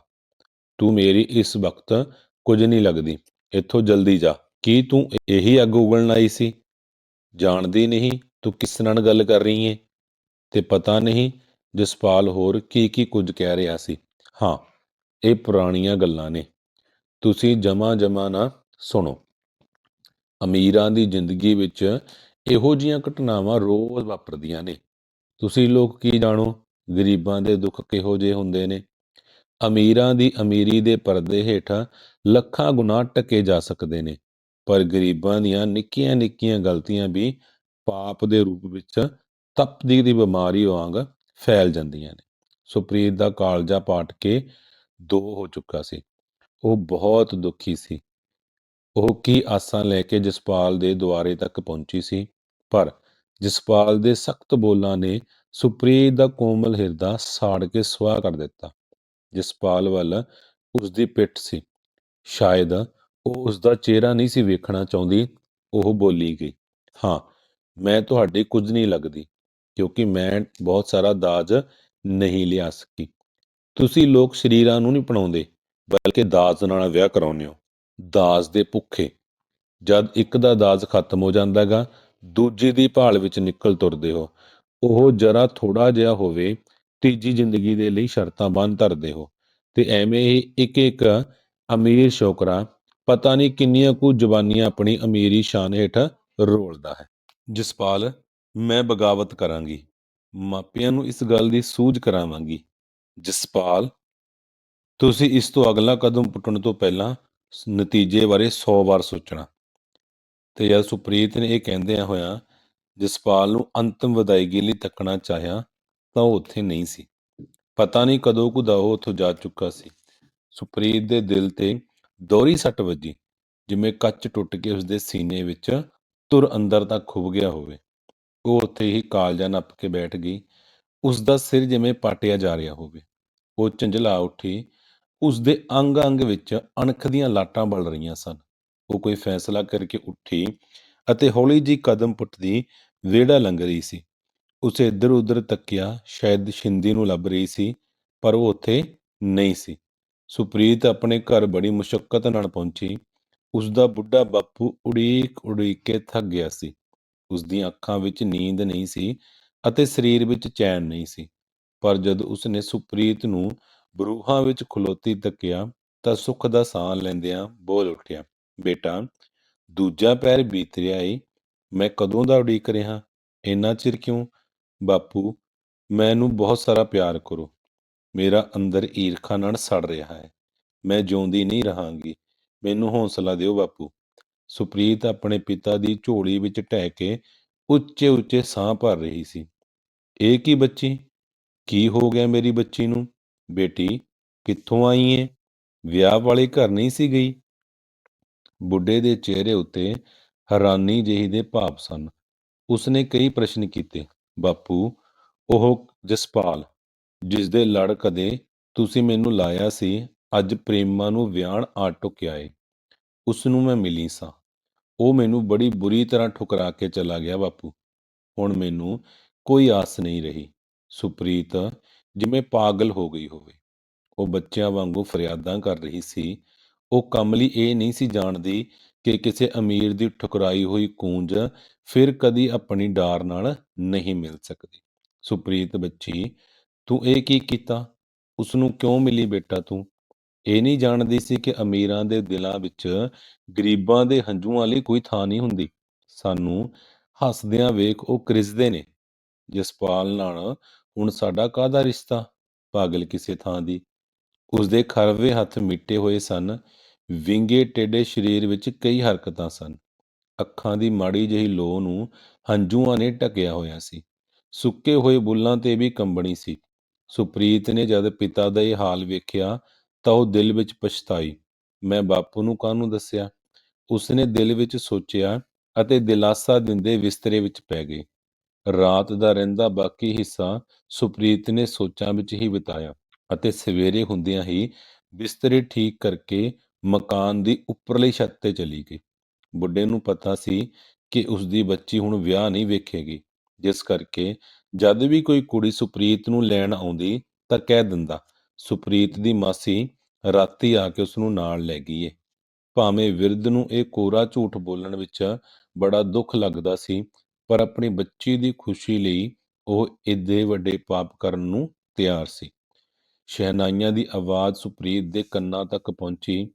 ਤੂੰ ਮੇਰੀ ਇਸ ਵਕਤ ਕੁਝ ਨਹੀਂ ਲੱਗਦੀ। ਇੱਥੋਂ ਜਲਦੀ ਜਾ। ਕੀ ਤੂੰ ਇਹੀ ਅੱਗ ਉਗਲਣ ਆਈ ਸੀ? ਜਾਣਦੀ ਨਹੀਂ ਤੂੰ ਕਿਸ ਨਾਲ ਗੱਲ ਕਰ ਰਹੀ ਏ? ਤੇ ਪਤਾ ਨਹੀਂ ਜਸਪਾਲ ਹੋਰ ਕੀ ਕੀ ਕੁਝ ਕਹਿ ਰਿਹਾ ਸੀ। ਹਾਂ, ਇਹ ਪੁਰਾਣੀਆਂ ਗੱਲਾਂ ਨੇ। ਤੁਸੀਂ ਜਮਾ ਜਮਾ ਨਾ ਸੁਣੋ। ਅਮੀਰਾਂ ਦੀ ਜ਼ਿੰਦਗੀ ਵਿੱਚ ਇਹੋ ਜੀਆਂ ਘਟਨਾਵਾਂ ਰੋਜ਼ ਵਾਪਰਦੀਆਂ ਨੇ। ਤੁਸੀਂ ਲੋਕ ਕੀ ਜਾਣੋ, ਗਰੀਬਾਂ ਦੇ ਦੁੱਖ ਕਿਹੋ ਜਿਹੇ ਹੁੰਦੇ ਨੇ। ਅਮੀਰਾਂ ਦੀ ਅਮੀਰੀ ਦੇ ਪਰਦੇ ਹੇਠ ਲੱਖਾਂ ਗੁਨਾਹ ਟਕੇ ਜਾ ਸਕਦੇ ਨੇ। ਪਰ ਗਰੀਬਾਂ ਦੀਆਂ ਨਿੱਕੀਆਂ ਨਿੱਕੀਆਂ ਗਲਤੀਆਂ ਵੀ ਪਾਪ ਦੇ ਰੂਪ ਵਿੱਚ ਤਪਦੀ ਦੀ ਬਿਮਾਰੀ ਵਾਂਗ ਫੈਲ ਜਾਂਦੀਆਂ ਨੇ। ਸੁਪ੍ਰੀਤ ਦਾ ਕਾਲਜਾ ਪਾਟ ਕੇ ਦੋ ਹੋ ਚੁੱਕਾ ਸੀ। ਉਹ ਬਹੁਤ ਦੁਖੀ ਸੀ। ਉਹ ਕੀ ਆਸਾਂ ਲੈ ਕੇ ਜਸਪਾਲ ਦੇ ਦੁਆਰੇ ਤੱਕ ਪਹੁੰਚੀ ਸੀ? ਪਰ ਜਸਪਾਲ ਦੇ ਸਖਤ ਬੋਲਾਂ ਨੇ ਸੁਪ੍ਰੀਤ ਦਾ ਕੋਮਲ ਹਿਰਦਾ ਸਾੜ ਕੇ ਸਵਾਹ ਕਰ ਦਿੱਤਾ। ਜਸਪਾਲ ਵੱਲ ਉਸ ਦੀ ਪਿੱਠ ਸੀ। ਸ਼ਾਇਦ ਉਹ ਉਸ ਦਾ ਚਿਹਰਾ ਨਹੀਂ ਸੀ ਵੇਖਣਾ ਚਾਹੁੰਦੀ। ਉਹ ਬੋਲੀ ਗਈ, ਹਾਂ, ਮੈਂ ਤੁਹਾਡੀ ਕੁਝ ਨਹੀਂ ਲੱਗਦੀ। ਕਿਉਂਕਿ ਮੈਂ ਬਹੁਤ ਸਾਰਾ ਦਾਜ ਨਹੀਂ ਲਿਆ ਸਕੀ। ਤੁਸੀਂ ਲੋਕ ਸ਼ਰੀਰਾਂ ਨੂੰ ਨਹੀਂ ਪਣਾਉਂਦੇ ਬਲਕਿ ਦਾਜ ਨਾਲ ਵਿਆਹ ਕਰਾਉਂਦੇ ਹੋ। ਦਾਜ ਦੇ ਭੁੱਖੇ। ਜਦ ਇੱਕ ਦਾ ਦਾਜ ਖਤਮ ਹੋ ਜਾਂਦਾਗਾ ਦੂਜੀ ਦੀ ਭਾਲ ਵਿੱਚ ਨਿਕਲ ਤੁਰਦੇ ਹੋ। ਉਹ ਜਰਾ ਥੋੜਾ ਜਿਹਾ ਹੋਵੇ, ਤੀਜੀ ਜ਼ਿੰਦਗੀ ਦੇ ਲਈ ਸ਼ਰਤਾਂ ਬੰਨ ਧਰਦੇ ਹੋ। ਤੇ ਐਵੇਂ ਹੀ ਇੱਕ ਇੱਕ ਅਮੀਰ ਸ਼ੋਕਰਾ ਪਤਾ ਨਹੀਂ ਕਿੰਨੀਆਂ ਕੁ ਜ਼ਬਾਨੀਆਂ ਆਪਣੀ ਅਮੀਰੀ ਸ਼ਾਨ ਹੇਠ ਰੋਲਦਾ ਹੈ। ਜਸਪਾਲ ਮੈਂ ਬਗਾਵਤ ਕਰਾਂਗੀ। ਮਾਪਿਆਂ ਨੂੰ ਇਸ ਗੱਲ ਦੀ ਸੂਝ ਕਰਾਵਾਂਗੀ। ਜਸਪਾਲ, ਤੁਸੀਂ ਇਸ ਤੋਂ ਅਗਲਾ ਕਦਮ ਪੁੱਟਣ ਤੋਂ ਪਹਿਲਾਂ ਨਤੀਜੇ ਬਾਰੇ ਸੌ ਵਾਰ ਸੋਚਣਾ। ਤੇ ਜਦ ਸੁਪ੍ਰੀਤ ਨੇ ਇਹ ਕਹਿੰਦਿਆਂ ਹੋਇਆਂ ਜਸਪਾਲ ਨੂੰ ਅੰਤਮ ਵਿਦਾਇਗੀ ਲਈ ਤੱਕਣਾ ਚਾਹਿਆ, ਤਾਂ ਉਹ ਉੱਥੇ ਨਹੀਂ ਸੀ। ਪਤਾ ਨਹੀਂ ਕਦੋਂ ਕੁ ਦਾ ਉਹ ਉੱਥੋਂ ਜਾ ਚੁੱਕਾ ਸੀ। ਸੁਪ੍ਰੀਤ ਦੇ ਦਿਲ ਤੇ ਦੋਹਰੀ ਸੱਟ ਵੱਜੀ, ਜਿਵੇਂ ਕੱਚ ਟੁੱਟ ਕੇ ਉਸਦੇ ਸੀਨੇ ਵਿੱਚ ਤੁਰ ਅੰਦਰ ਤੱਕ ਖੁੱਭ ਗਿਆ ਹੋਵੇ। ਉਹ ਉੱਥੇ ਹੀ ਕਾਲਜਾ ਨੱਪ ਕੇ ਬੈਠ ਗਈ। ਉਸਦਾ ਸਿਰ ਜਿਵੇਂ ਪਾਟਿਆ ਜਾ ਰਿਹਾ ਹੋਵੇ। ਉਹ ਝੰਜਲਾ ਉੱਠੀ। ਉਸਦੇ ਅੰਗ ਅੰਗ ਵਿੱਚ ਅਣਖ ਦੀਆਂ ਲਾਟਾਂ ਬਲ ਰਹੀਆਂ ਸਨ। ਉਹ ਕੋਈ ਫੈਸਲਾ ਕਰਕੇ ਉੱਠੀ ਅਤੇ ਹੌਲੀ ਜਿਹੀ ਕਦਮ ਪੁੱਟਦੀ ਵਿਹੜਾ ਲੰਘ ਰਹੀ ਸੀ। ਉਸੇ ਇੱਧਰ ਉੱਧਰ ਤੱਕਿਆ ਸ਼ਾਇਦ ਸ਼ਿੰਦੀ ਨੂੰ ਲੱਭ ਰਹੀ ਸੀ, ਪਰ ਉਹ ਉੱਥੇ ਨਹੀਂ ਸੀ। ਸੁਪ੍ਰੀਤ ਆਪਣੇ ਘਰ ਬੜੀ ਮੁਸ਼ੱਕਤ ਨਾਲ ਪਹੁੰਚੀ। ਉਸਦਾ ਬੁੱਢਾ ਬਾਪੂ ਉਡੀਕ ਉਡੀਕ ਕੇ ਥੱਕ ਗਿਆ ਸੀ। ਉਸ ਦੀਆਂ ਅੱਖਾਂ ਵਿੱਚ ਨੀਂਦ ਨਹੀਂ ਸੀ ਅਤੇ ਸਰੀਰ ਵਿੱਚ ਚੈਨ ਨਹੀਂ ਸੀ। ਪਰ ਜਦ ਉਸਨੇ ਸੁਪ੍ਰੀਤ ਨੂੰ ਬਰੂਹਾਂ ਵਿੱਚ ਖਲੋਤੀ ਤੱਕਿਆ ਤਾਂ ਸੁੱਖ ਦਾ ਸਾਹ ਲੈਂਦਿਆਂ ਬੋਲ ਉੱਠਿਆ, ਬੇਟਾ, ਦੂਜਾ ਪੈਰ ਬੀਤ ਰਿਹਾ ਏ, ਮੈਂ ਕਦੋਂ ਦਾ ਉਡੀਕ ਰਿਹਾ? ਇੰਨਾ ਚਿਰ ਕਿਉਂ? ਬਾਪੂ, ਮੈਨੂੰ ਬਹੁਤ ਸਾਰਾ ਪਿਆਰ ਕਰੋ। ਮੇਰਾ ਅੰਦਰ ਈਰਖਾ ਨਾਲ ਸੜ ਰਿਹਾ ਹੈ। ਮੈਂ ਜਿਉਂਦੀ ਨਹੀਂ ਰਹਾਂਗੀ। ਮੈਨੂੰ ਹੌਸਲਾ ਦਿਓ ਬਾਪੂ। ਸੁਪ੍ਰੀਤ ਆਪਣੇ ਪਿਤਾ ਦੀ ਝੋਲੀ ਵਿੱਚ ਢਹਿ ਕੇ ਉੱਚੇ ਉੱਚੇ ਸਾਹ ਭਰ ਰਹੀ ਸੀ। ਇਹ ਕੀ ਬੱਚੀ? ਕੀ ਹੋ ਗਿਆ ਮੇਰੀ ਬੱਚੀ ਨੂੰ? ਬੇਟੀ, ਕਿੱਥੋਂ ਆਈ ਏ? ਵਿਆਹ ਵਾਲੇ ਘਰ ਨਹੀਂ ਸੀ ਗਈ? ਬੁੱਢੇ ਦੇ ਚਿਹਰੇ ਉੱਤੇ ਹੈਰਾਨੀ ਜਿਹੀ ਦੇ ਭਾਵ ਸਨ। ਉਸਨੇ ਕਈ ਪ੍ਰਸ਼ਨ ਕੀਤੇ। ਬਾਪੂ, ਉਹ ਜਸਪਾਲ ਜਿਸਦੇ ਲੜ ਕਦੇ ਤੁਸੀਂ ਮੈਨੂੰ ਲਾਇਆ ਸੀ, ਅੱਜ ਪ੍ਰੇਮਾ ਨੂੰ ਵਿਆਹਣ ਆ ਟੁਕਿਆ ਏ। ਉਸਨੂੰ ਮੈਂ ਮਿਲੀ ਸਾਂ। ਉਹ ਮੈਨੂੰ ਬੜੀ ਬੁਰੀ ਤਰ੍ਹਾਂ ਠੁਕਰਾ ਕੇ ਚਲਾ ਗਿਆ ਬਾਪੂ। ਹੁਣ ਮੈਨੂੰ ਕੋਈ ਆਸ ਨਹੀਂ ਰਹੀ। ਸੁਪ੍ਰੀਤ, ਜਿਵੇਂ ਪਾਗਲ ਹੋ ਗਈ ਹੋਵੇ। ਉਹ ਬੱਚਿਆਂ ਵਾਂਗੂ ਫਰਿਆਦਾਂ ਕਰ ਰਹੀ ਸੀ। ਉਹ ਕਮਲੀ ਇਹ ਨਹੀਂ ਸੀ ਜਾਣਦੀ ਕਿ ਕਿਸੇ ਅਮੀਰ ਦੀ ਠੁਕਰਾਈ ਹੋਈ ਕੂੰਜ ਫਿਰ ਕਦੀ ਆਪਣੀ ਡਾਰ ਨਾਲ ਨਹੀਂ ਮਿਲ ਸਕਦੀ। ਸੁਪ੍ਰੀਤ ਬੱਚੀ, ਤੂੰ ਇਹ ਕੀ ਕੀਤਾ? ਉਸ ਨੂੰ ਕਿਉਂ ਮਿਲੀ ਬੇਟਾ ਤੂੰ? ਇਹ ਨਹੀਂ ਜਾਣਦੀ ਸੀ ਕਿ ਅਮੀਰਾਂ ਦੇ ਦਿਲਾਂ ਵਿੱਚ ਗਰੀਬਾਂ ਦੇ ਹੰਝੂਆਂ ਲਈ ਕੋਈ ਥਾਂ ਨਹੀਂ ਹੁੰਦੀ। ਸਾਨੂੰ ਹੱਸਦਿਆਂ ਵੇਖ ਉਹ ਕ੍ਰਿਸਦੇ ਨੇ। ਜਸਪਾਲ ਨਾਲ ਹੁਣ ਸਾਡਾ ਕਾਹਦਾ ਰਿਸ਼ਤਾ? ਪਾਗਲ ਕਿਸੇ ਥਾਂ ਦੀ। ਉਸਦੇ ਖਰਵੇ ਹੱਥ ਮਿੱਟੇ ਹੋਏ ਸਨ। ਵਿੰਗੇ ਟੇਢੇ ਸਰੀਰ ਵਿੱਚ ਕਈ ਹਰਕਤਾਂ ਸਨ। ਅੱਖਾਂ ਦੀ ਮਾੜੀ ਜਿਹੀ ਲੋ ਨੂੰ ਹੰਝੂਆਂ ਨੇ ਢਕਿਆ ਹੋਇਆ ਸੀ। ਸੁੱਕੇ ਹੋਏ ਬੁੱਲਾਂ ਤੇ ਵੀ ਕੰਬਣੀ ਸੀ। ਸੁਪ੍ਰੀਤ ਨੇ ਜਦ ਪਿਤਾ ਦਾ ਇਹ ਹਾਲ ਵੇਖਿਆ ਤਾਂ ਉਹ ਦਿਲ ਵਿੱਚ ਪਛਤਾਈ। ਮੈਂ ਬਾਪੂ ਨੂੰ ਕਾਹਨੂੰ ਦੱਸਿਆ? ਉਸਨੇ ਦਿਲ ਵਿੱਚ ਸੋਚਿਆ ਅਤੇ ਦਿਲਾਸਾ ਦਿੰਦੇ ਬਿਸਤਰੇ ਵਿੱਚ ਪੈ ਗਈ। ਰਾਤ ਦਾ ਰਹਿੰਦਾ ਬਾਕੀ ਹਿੱਸਾ ਸੁਪ੍ਰੀਤ ਨੇ ਸੋਚਾਂ ਵਿੱਚ ਹੀ ਬਿਤਾਇਆ ਅਤੇ ਸਵੇਰੇ ਹੁੰਦਿਆਂ ਹੀ ਬਿਸਤਰੇ ਠੀਕ ਕਰਕੇ ਮਕਾਨ ਦੀ ਉੱਪਰਲੀ ਛੱਤ ਤੇ ਚਲੀ ਗਈ। ਬੁੱਢੇ ਨੂੰ ਪਤਾ ਸੀ ਕਿ ਉਸਦੀ ਬੱਚੀ ਹੁਣ ਵਿਆਹ ਨਹੀਂ ਵੇਖੇਗੀ, ਜਿਸ ਕਰਕੇ ਜਦ ਵੀ ਕੋਈ ਕੁੜੀ ਸੁਪ੍ਰੀਤ ਨੂੰ ਲੈਣ ਆਉਂਦੀ ਤਾਂ ਕਹਿ ਦਿੰਦਾ ਸੁਪ੍ਰੀਤ ਦੀ ਮਾਸੀ ਰਾਤੀ ਆ ਕੇ ਉਸ ਨੂੰ ਨਾਲ ਲੈ ਗਈ ਏ। ਭਾਵੇਂ ਵਿਰਧ ਨੂੰ ਇਹ ਕੋਰਾ ਝੂਠ ਬੋਲਣ ਵਿੱਚ ਬੜਾ ਦੁੱਖ ਲੱਗਦਾ ਸੀ, ਪਰ ਆਪਣੀ ਬੱਚੀ ਦੀ ਖੁਸ਼ੀ ਲਈ ਉਹ ਏਡੇ ਵੱਡੇ ਪਾਪ ਕਰਨ ਨੂੰ ਤਿਆਰ ਸੀ। ਸ਼ਹਿਨਾਈਆਂ ਦੀ ਆਵਾਜ਼ ਸੁਪ੍ਰੀਤ ਦੇ ਕੰਨਾਂ ਤੱਕ ਪਹੁੰਚੀ।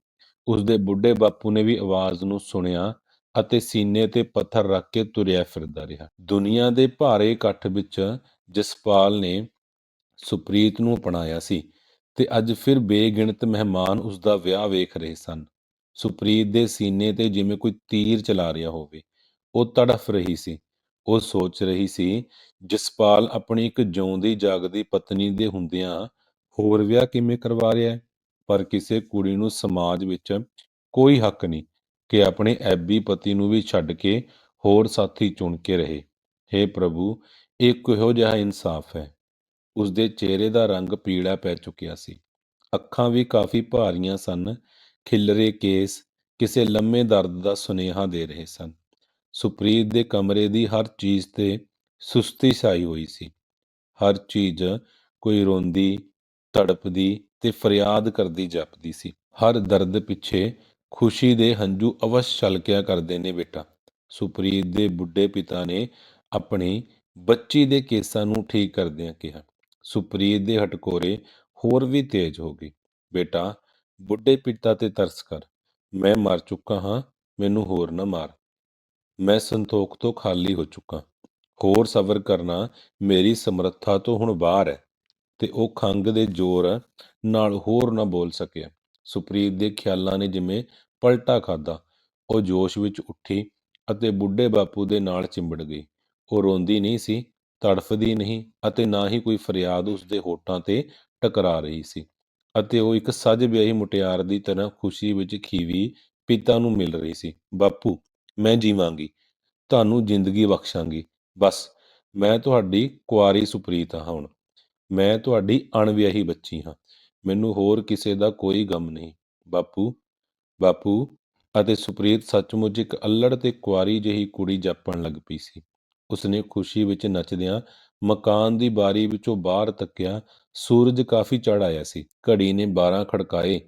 ਉਸ ਦੇ ਬੁੱਢੇ ਬਾਪੂ ਨੇ ਵੀ ਆਵਾਜ਼ ਨੂੰ ਸੁਣਿਆ ਅਤੇ ਸੀਨੇ ਤੇ ਪੱਥਰ ਰੱਖ ਕੇ ਤੁਰਿਆ ਫਿਰਦਾ ਰਿਹਾ। ਦੁਨੀਆ ਦੇ ਭਾਰੇ ਇਕੱਠ ਵਿੱਚ ਜਸਪਾਲ ਨੇ ਸੁਪ੍ਰੀਤ ਨੂੰ ਅਪਣਾਇਆ ਸੀ। ਤੇ ਅੱਜ ਫਿਰ ਬੇਗਿਣਤ ਮਹਿਮਾਨ ਉਸ ਦਾ ਵਿਆਹ ਵੇਖ ਰਹੇ ਸਨ। ਸੁਪ੍ਰੀਤ ਦੇ ਸੀਨੇ ਤੇ ਜਿਵੇਂ ਕੋਈ ਤੀਰ ਚਲਾ ਰਿਹਾ ਹੋਵੇ, ਉਹ ਤੜਫ ਰਹੀ ਸੀ। ਉਹ ਸੋਚ ਰਹੀ ਸੀ, ਜਸਪਾਲ ਆਪਣੀ ਇੱਕ ਜਿਉਂਦੀ ਜਾਗਦੀ ਪਤਨੀ ਦੇ ਹੁੰਦਿਆਂ ਹੋਰ ਵਿਆਹ ਕਿਵੇਂ ਕਰਵਾ ਰਿਹਾ ਹੈ? ਪਰ ਕਿਸੇ ਕੁੜੀ ਨੂੰ ਸਮਾਜ ਵਿੱਚ ਕੋਈ ਹੱਕ ਨਹੀਂ ਕਿ ਆਪਣੇ ਐਬੀ ਪਤੀ ਨੂੰ ਵੀ ਛੱਡ ਕੇ ਹੋਰ ਸਾਥੀ ਚੁਣ ਕੇ ਰਹੇ। हे ਪ੍ਰਭੂ, ਇਹ ਕਿਹੋ ਜਿਹਾ ਇਨਸਾਫ ਹੈ? ਉਸਦੇ ਚਿਹਰੇ ਦਾ ਰੰਗ ਪੀਲਾ ਪੈ ਚੁੱਕਿਆ ਸੀ। ਅੱਖਾਂ ਵੀ ਕਾਫੀ ਭਾਰੀਆਂ ਸਨ। ਖਿੱਲਰੇ ਕੇਸ ਕਿਸੇ ਲੰਮੇ ਦਰਦ ਦਾ ਸੁਨੇਹਾ ਦੇ ਰਹੇ ਸਨ। ਸੁਪ੍ਰੀਤ ਦੇ ਕਮਰੇ ਦੀ ਹਰ ਚੀਜ਼ ਤੇ ਸੁਸਤੀ ਛਾਈ ਹੋਈ ਸੀ। ਹਰ ਚੀਜ਼ ਕੋਈ ਰੋਂਦੀ, ਤੜਪਦੀ ਤੇ ਫਰਿਆਦ ਕਰਦੀ ਜਾਪਦੀ ਸੀ। ਹਰ ਦਰਦ ਪਿੱਛੇ ਖੁਸ਼ੀ ਦੇ ਹੰਝੂ ਅਵਸ਼ ਛਲਕਿਆ ਕਰਦੇ ਨੇ ਬੇਟਾ। ਸੁਪ੍ਰੀਤ ਦੇ ਬੁੱਢੇ ਪਿਤਾ ਨੇ ਆਪਣੀ ਬੱਚੀ ਦੇ ਕੇਸਾਂ ਨੂੰ ਠੀਕ ਕਰਦਿਆਂ ਕਿਹਾ। ਸੁਪ੍ਰੀਤ ਦੇ ਹਟਕੋਰੇ ਹੋਰ ਵੀ ਤੇਜ਼ ਹੋ ਗਏ ਬੇਟਾ, ਬੁੱਢੇ ਪਿਤਾ ਤੇ ਤਰਸ ਕਰ। ਮੈਂ ਮਰ ਚੁੱਕਾ ਹਾਂ, ਮੈਨੂੰ ਹੋਰ ਨਾ ਮਾਰ। ਮੈਂ ਸੰਤੋਖ ਤੋਂ ਖਾਲੀ ਹੋ ਚੁੱਕਾ। ਹੋਰ ਸਬਰ ਕਰਨਾ ਮੇਰੀ ਸਮਰੱਥਾ ਤੋਂ ਹੁਣ ਬਾਹਰ ਹੈ ਤੇ ਉਹ ਖੰਘ ਦੇ ਜ਼ੋਰ ਨਾਲ ਹੋਰ ਨਾ ਬੋਲ ਸਕਿਆ। ਸੁਪ੍ਰੀਤ ਦੇ ਖਿਆਲਾਂ ਨੇ ਜਿਵੇਂ ਪਲਟਾ ਖਾਧਾ। ਉਹ ਜੋਸ਼ ਵਿੱਚ ਉੱਠੀ ਅਤੇ ਬੁੱਢੇ ਬਾਪੂ ਦੇ ਨਾਲ ਚਿੰਬੜ ਗਈ। ਉਹ ਰੋਂਦੀ ਨਹੀਂ ਸੀ ਤੜਫਦੀ ਨਹੀਂ ਅਤੇ ਨਾ ਹੀ ਕੋਈ ਫਰਿਆਦ ਉਸ ਦੇ ਹੋਠਾਂ ਤੇ ਟਕਰਾ ਰਹੀ ਸੀ ਅਤੇ ਉਹ ਇੱਕ ਸੱਜ ਵਿਆਹੀ ਮੁਟਿਆਰ ਦੀ ਤਰ੍ਹਾਂ ਖੁਸ਼ੀ ਵਿੱਚ ਖੀਵੀ ਪਿਤਾ ਨੂੰ ਮਿਲ ਰਹੀ ਸੀ, ਬਾਪੂ, ਮੈਂ ਜੀਵਾਂਗੀ, ਤੁਹਾਨੂੰ ਜ਼ਿੰਦਗੀ ਬਖਸ਼ਾਂਗੀ, ਬਸ, ਮੈਂ ਤੁਹਾਡੀ ਕੁਆਰੀ ਸੁਪ੍ਰੀਤ ਹਾਂ ਹੁਣ, ਮੈਂ ਤੁਹਾਡੀ ਅਣਵਿਆਹੀ ਬੱਚੀ ਹਾਂ, ਮੈਨੂੰ ਹੋਰ ਕਿਸੇ ਦਾ ਕੋਈ ਗਮ ਨਹੀਂ, ਬਾਪੂ ਬਾਪੂ, ਅਤੇ ਸੁਪ੍ਰੀਤ ਸੱਚਮੁੱਚ ਇੱਕ ਅਲੜ ਤੇ ਕੁਆਰੀ ਜਿਹੀ ਕੁੜੀ ਜਾਪਣ ਲੱਗ ਪਈ ਸੀ। ਉਸਨੇ ਖੁਸ਼ੀ ਵਿੱਚ ਨੱਚਦਿਆਂ ਮਕਾਨ ਦੀ ਬਾਰੀ ਵਿੱਚੋਂ ਬਾਹਰ ਤੱਕਿਆ ਸੂਰਜ ਕਾਫੀ ਚੜ ਆਇਆ ਸੀ। ਘੜੀ ਨੇ 12 ਖੜਕਾਏ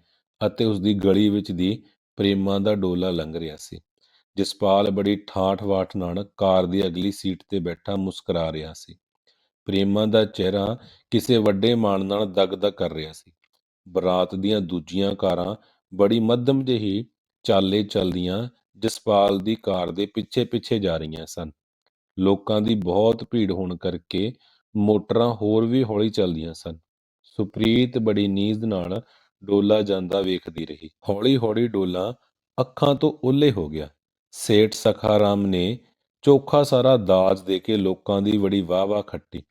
ਅਤੇ ਉਸਦੀ ਗਲੀ ਵਿੱਚ ਦੀ ਪ੍ਰੇਮਾਂ ਦਾ ਡੋਲਾ ਲੰਘ ਰਿਹਾ ਸੀ। ਜਸਪਾਲ ਬੜੀ ਠਾਠ ਵਾਠ ਨਾਲ ਕਾਰ ਦੀ ਅਗਲੀ ਸੀਟ ਤੇ ਬੈਠਾ ਮੁਸਕਰਾ ਰਿਹਾ ਸੀ। ਪ੍ਰੇਮਾਂ ਦਾ ਚਿਹਰਾ ਕਿਸੇ ਵੱਡੇ ਮਾਣ ਨਾਲ ਦਗਦਗ ਕਰ ਰਿਹਾ ਸੀ। ਬਰਾਤ ਦੀਆਂ ਦੂਜੀਆਂ ਕਾਰਾਂ ਬੜੀ ਮੱਧਮ ਜਿਹੀ ਚਾਲੇ ਚੱਲਦੀਆਂ ਜਸਪਾਲ ਦੀ ਕਾਰ ਦੇ ਪਿੱਛੇ-ਪਿੱਛੇ ਜਾ ਰਹੀਆਂ ਸਨ। ਲੋਕਾਂ ਦੀ ਬਹੁਤ ਭੀੜ ਹੋਣ ਕਰਕੇ ਮੋਟਰਾਂ ਹੋਰ ਵੀ ਹੌਲੀ ਚੱਲਦੀਆਂ ਸਨ। ਸੁਪ੍ਰੀਤ ਬੜੀ ਨੀਂਦ ਨਾਲ ਡੋਲਾ ਜਾਂਦਾ ਵੇਖਦੀ ਰਹੀ। ਹੌਲੀ-ਹੌਲੀ ਡੋਲਾ ਅੱਖਾਂ ਤੋਂ ਓਹਲੇ ਹੋ ਗਿਆ। ਸੇਠ ਸਖਾ ਰਾਮ ਨੇ ਚੋਖਾ ਸਾਰਾ ਦਾਜ ਦੇ ਕੇ ਲੋਕਾਂ ਦੀ ਬੜੀ ਵਾਹ-ਵਾਹ ਖੱਟੀ।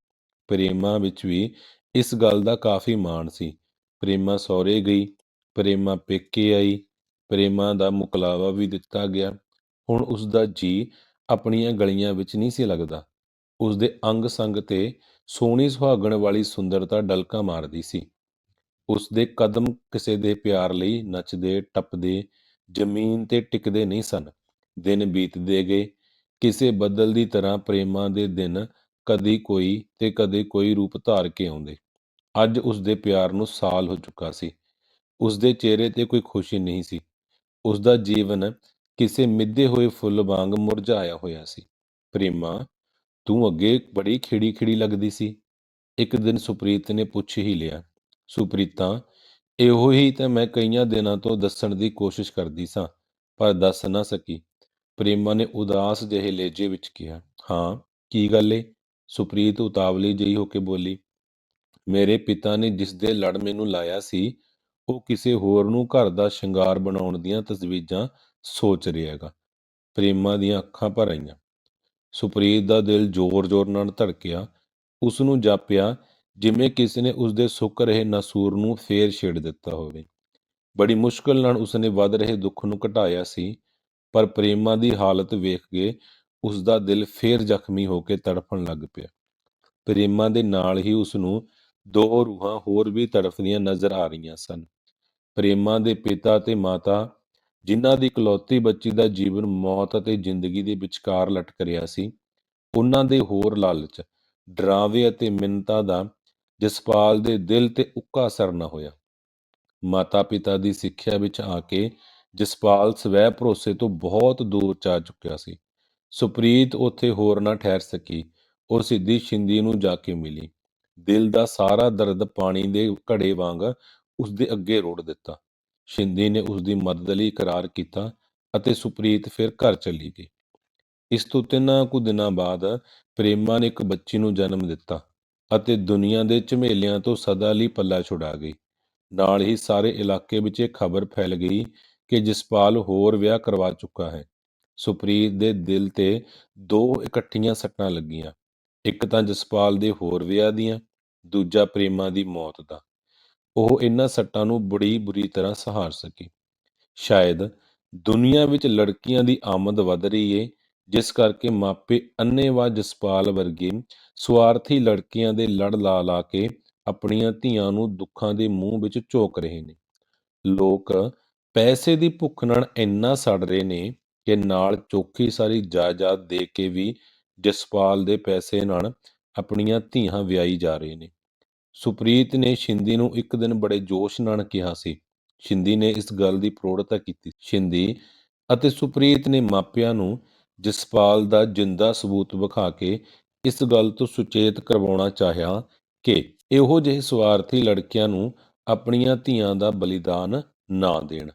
ਪ੍ਰੇਮਾ ਵਿੱਚ ਵੀ ਇਸ ਗੱਲ ਦਾ ਕਾਫੀ ਮਾਣ ਸੀ। ਪ੍ਰੇਮਾ ਸਹੁਰੇ ਗਈ, ਪ੍ਰੇਮਾ ਪੇਕੇ ਆਈ, ਪ੍ਰੇਮਾ ਦਾ ਮੁਕਲਾਵਾ ਵੀ ਦਿੱਤਾ ਗਿਆ। ਹੁਣ ਉਸਦਾ ਜੀਅ ਆਪਣੀਆਂ ਗਲੀਆਂ ਵਿੱਚ ਨਹੀਂ ਸੀ ਲੱਗਦਾ। ਉਸ ਦੇ ਅੰਗ ਸੰਗ ਤੇ ਸੋਹਣੀ ਸੁਹਾਗਣ ਵਾਲੀ ਸੁੰਦਰਤਾ ਡਲਕਾ ਮਾਰਦੀ ਸੀ। ਉਸ ਦੇ ਕਦਮ ਕਿਸੇ ਦੇ ਪਿਆਰ ਲਈ ਨੱਚਦੇ, ਟੱਪਦੇ, ਜ਼ਮੀਨ ਤੇ ਟਿਕਦੇ ਨਹੀਂ ਸਨ। ਦਿਨ ਬੀਤਦੇ ਗਏ। ਕਿਸੇ ਬੱਦਲ ਦੀ ਤਰ੍ਹਾਂ ਪ੍ਰੇਮਾਂ ਦੇ ਦਿਨ ਕਦੀ ਕੋਈ ਤੇ ਕਦੇ ਕੋਈ ਰੂਪ ਧਾਰ ਕੇ ਆਉਂਦੇ। ਅੱਜ ਉਸ ਦੇ ਪਿਆਰ ਨੂੰ ਸਾਲ ਹੋ ਚੁੱਕਾ ਸੀ। ਉਸ ਦੇ ਚਿਹਰੇ ਤੇ ਕੋਈ ਖੁਸ਼ੀ ਨਹੀਂ ਸੀ। ਉਸ ਦਾ ਜੀਵਨ ਕਿਸੇ ਮਿੱਧੇ ਹੋਏ ਫੁੱਲ ਵਾਂਗ ਮੁਰਝਾਇਆ ਹੋਇਆ ਸੀ। ਪ੍ਰੇਮਾ, ਤੂੰ ਅੱਗੇ ਬੜੀ ਖਿੜੀ ਖਿੜੀ ਲੱਗਦੀ ਸੀ। ਇੱਕ ਦਿਨ ਸੁਪ੍ਰੀਤ ਨੇ ਪੁੱਛ ਹੀ ਲਿਆ, ਸੁਪ੍ਰੀਤਾ, ਇਹੋ ਹੀ ਤਾਂ ਮੈਂ ਕਈਆਂ ਦਿਨਾਂ ਤੋਂ ਦੱਸਣ ਦੀ ਕੋਸ਼ਿਸ਼ ਕਰਦੀ ਸਾਂ, ਪਰ ਦੱਸ ਨਾ ਸਕੀ। ਪ੍ਰੇਮਾ ਨੇ ਉਦਾਸ ਜਿਹੇ ਲਹਿਜੇ ਵਿੱਚ ਕਿਹਾ, ਹਾਂ, ਕੀ ਗੱਲ ਏ? ਸੁਪ੍ਰੀਤ ਉਤਾਵਲੀ ਜਿਹੀ ਹੋ ਕੇ ਬੋਲੀ, ਮੇਰੇ ਪਿਤਾ ਨੇ ਜਿਸਦੇ ਲੜ ਮੈਨੂੰ ਲਾਇਆ ਸੀ, ਉਹ ਕਿਸੇ ਹੋਰ ਨੂੰ ਘਰ ਦਾ ਸ਼ਿੰਗਾਰ ਬਣਾਉਣ ਦੀਆਂ ਤਜਵੀਜ਼ਾਂ ਸੋਚ ਰਿਹਾ ਹੈਗਾ। ਪ੍ਰੇਮਾ ਦੀਆਂ ਅੱਖਾਂ ਭਰ ਆਈਆਂ। ਸੁਪ੍ਰੀਤ ਦਾ ਦਿਲ ਜ਼ੋਰ-ਜ਼ੋਰ ਨਾਲ ਧੜਕਿਆ। ਉਸ ਨੂੰ ਜਾਪਿਆ, ਜਿਵੇਂ ਕਿਸੇ ਨੇ ਉਸ ਦੇ ਸੁੱਕ ਰਹੇ ਨਸੂਰ ਨੂੰ ਫੇਰ ਛੇੜ ਦਿੱਤਾ ਹੋਵੇ। ਬੜੀ ਮੁਸ਼ਕਲ ਨਾਲ ਉਸਨੇ ਵੱਧ ਰਹੇ ਦੁੱਖ ਨੂੰ ਘਟਾਇਆ ਸੀ, ਪਰ ਪ੍ਰੇਮਾ ਦੀ ਹਾਲਤ ਵੇਖ ਕੇ ਉਸ ਦਾ ਦਿਲ ਫੇਰ ਜ਼ਖਮੀ ਹੋ ਕੇ ਤੜਫਣ ਲੱਗ ਪਿਆ। ਪ੍ਰੇਮਾ ਦੇ ਨਾਲ ਹੀ ਉਸ ਨੂੰ ਦੋ ਰੂਹਾਂ ਹੋਰ ਵੀ ਤੜਫਦੀਆਂ ਨਜ਼ਰ ਆ ਰਹੀਆਂ ਸਨ। ਪ੍ਰੇਮਾ ਦੇ ਪਿਤਾ ਤੇ ਮਾਤਾ ਜਿਨ੍ਹਾਂ ਦੀ ਇਕਲੌਤੀ ਬੱਚੀ ਦਾ ਜੀਵਨ ਮੌਤ ਅਤੇ ਜ਼ਿੰਦਗੀ ਦੇ ਵਿਚਕਾਰ ਲਟਕ ਰਿਹਾ ਸੀ, ਉਹਨਾਂ ਦੇ ਹੋਰ ਲਾਲਚ, ਡਰਾਵੇ ਅਤੇ ਮਿੰਨਤਾਂ ਦਾ ਜਸਪਾਲ ਦੇ ਦਿਲ ਤੇ ਉੱਕਾ ਅਸਰ ਨਾ ਹੋਇਆ। ਮਾਤਾ ਪਿਤਾ ਦੀ ਸਿੱਖਿਆ ਵਿੱਚ ਆ ਕੇ ਜਸਪਾਲ ਸਵੈ ਭਰੋਸੇ ਤੋਂ ਬਹੁਤ ਦੂਰ ਜਾ ਚੁੱਕਿਆ ਸੀ। ਸੁਪ੍ਰੀਤ ਉੱਥੇ ਹੋਰ ਨਾ ਠਹਿਰ ਸਕੀ, ਉਹ ਸਿੱਧੀ ਸ਼ਿੰਦੀ ਨੂੰ ਜਾ ਕੇ ਮਿਲੀ। ਦਿਲ ਦਾ ਸਾਰਾ ਦਰਦ ਪਾਣੀ ਦੇ ਘੜੇ ਵਾਂਗ ਉਸ ਦੇ ਅੱਗੇ ਰੋੜ ਦਿੱਤਾ। ਸ਼ਿੰਦੀ ਨੇ ਉਸਦੀ ਮਦਦ ਲਈ ਇਕਰਾਰ ਕੀਤਾ ਅਤੇ ਸੁਪ੍ਰੀਤ ਫਿਰ ਘਰ ਚਲੀ ਗਈ। ਇਸ ਤੋਂ ਤਿੰਨਾਂ ਕੁ ਦਿਨਾਂ ਬਾਅਦ ਪ੍ਰੇਮਾ ਨੇ ਇੱਕ ਬੱਚੀ ਨੂੰ ਜਨਮ ਦਿੱਤਾ ਅਤੇ ਦੁਨੀਆ ਦੇ ਝਮੇਲਿਆਂ ਤੋਂ ਸਦਾ ਲਈ ਪੱਲਾ ਛੁਡਾ ਗਈ। ਨਾਲ ਹੀ ਸਾਰੇ ਇਲਾਕੇ ਵਿੱਚ ਇਹ ਖਬਰ ਫੈਲ ਗਈ ਕਿ ਜਸਪਾਲ ਹੋਰ ਵਿਆਹ ਕਰਵਾ ਚੁੱਕਾ ਹੈ। ਸੁਪ੍ਰੀਤ ਦੇ ਦਿਲ ਤੇ ਦੋ ਇਕੱਠੀਆਂ ਸੱਟਾਂ ਲੱਗੀਆਂ, ਇੱਕ ਤਾਂ ਜਸਪਾਲ ਦੇ ਹੋਰ ਵਿਆਹ ਦੀਆਂ, ਦੂਜਾ ਪ੍ਰੇਮਾ ਦੀ ਮੌਤ ਦਾ। ਉਹ ਇਹਨਾਂ ਸੱਟਾਂ ਨੂੰ ਬੜੀ ਬੁਰੀ ਤਰ੍ਹਾਂ ਸਹਾਰ ਸਕੀ। ਸ਼ਾਇਦ ਦੁਨੀਆ ਵਿੱਚ ਲੜਕੀਆਂ ਦੀ ਆਮਦ ਵਧ ਰਹੀ ਏ, ਜਿਸ ਕਰਕੇ ਮਾਪੇ ਅੰਨੇਵਾਹ ਜਸਪਾਲ ਵਰਗੇ ਸਵਾਰਥੀ ਲੜਕੀਆਂ ਦੇ ਲੜ ਲਾ ਲਾ ਕੇ ਆਪਣੀਆਂ ਧੀਆਂ ਨੂੰ ਦੁੱਖਾਂ ਦੇ ਮੂੰਹ ਵਿੱਚ ਝੋਕ ਰਹੇ ਨੇ। ਲੋਕ ਪੈਸੇ ਦੀ ਭੁੱਖ ਨਾਲ ਇੰਨਾ ਸੜ ਰਹੇ ਨੇ ਕਿ ਨਾਲ ਚੋਖੀ ਸਾਰੀ ਜਾਇਦਾਦ ਦੇ ਕੇ ਵੀ ਜਸਪਾਲ ਦੇ ਪੈਸੇ ਨਾਲ ਆਪਣੀਆਂ ਧੀਆਂ ਵਿਆਹੀ ਜਾ ਰਹੇ ਨੇ। ਸੁਪ੍ਰੀਤ ਨੇ ਸ਼ਿੰਦੀ ਨੂੰ ਇੱਕ ਦਿਨ ਬੜੇ ਜੋਸ਼ ਨਾਲ ਕਿਹਾ ਸੀ। ਸ਼ਿੰਦੀ ਨੇ ਇਸ ਗੱਲ ਦੀ ਪ੍ਰੋੜਤਾ ਕੀਤੀ। ਸ਼ਿੰਦੀ ਅਤੇ ਸੁਪ੍ਰੀਤ ਨੇ ਮਾਪਿਆਂ ਨੂੰ ਜਸਪਾਲ ਦਾ ਜਿੰਦਾ ਸਬੂਤ ਵਿਖਾ ਕੇ ਇਸ ਗੱਲ ਤੋਂ ਸੁਚੇਤ ਕਰਵਾਉਣਾ ਚਾਹਿਆ ਕਿ ਇਹੋ ਜਿਹੇ ਸਵਾਰਥੀ ਲੜਕਿਆਂ ਨੂੰ ਆਪਣੀਆਂ ਧੀਆਂ ਦਾ ਬਲੀਦਾਨ ਨਾ ਦੇਣ।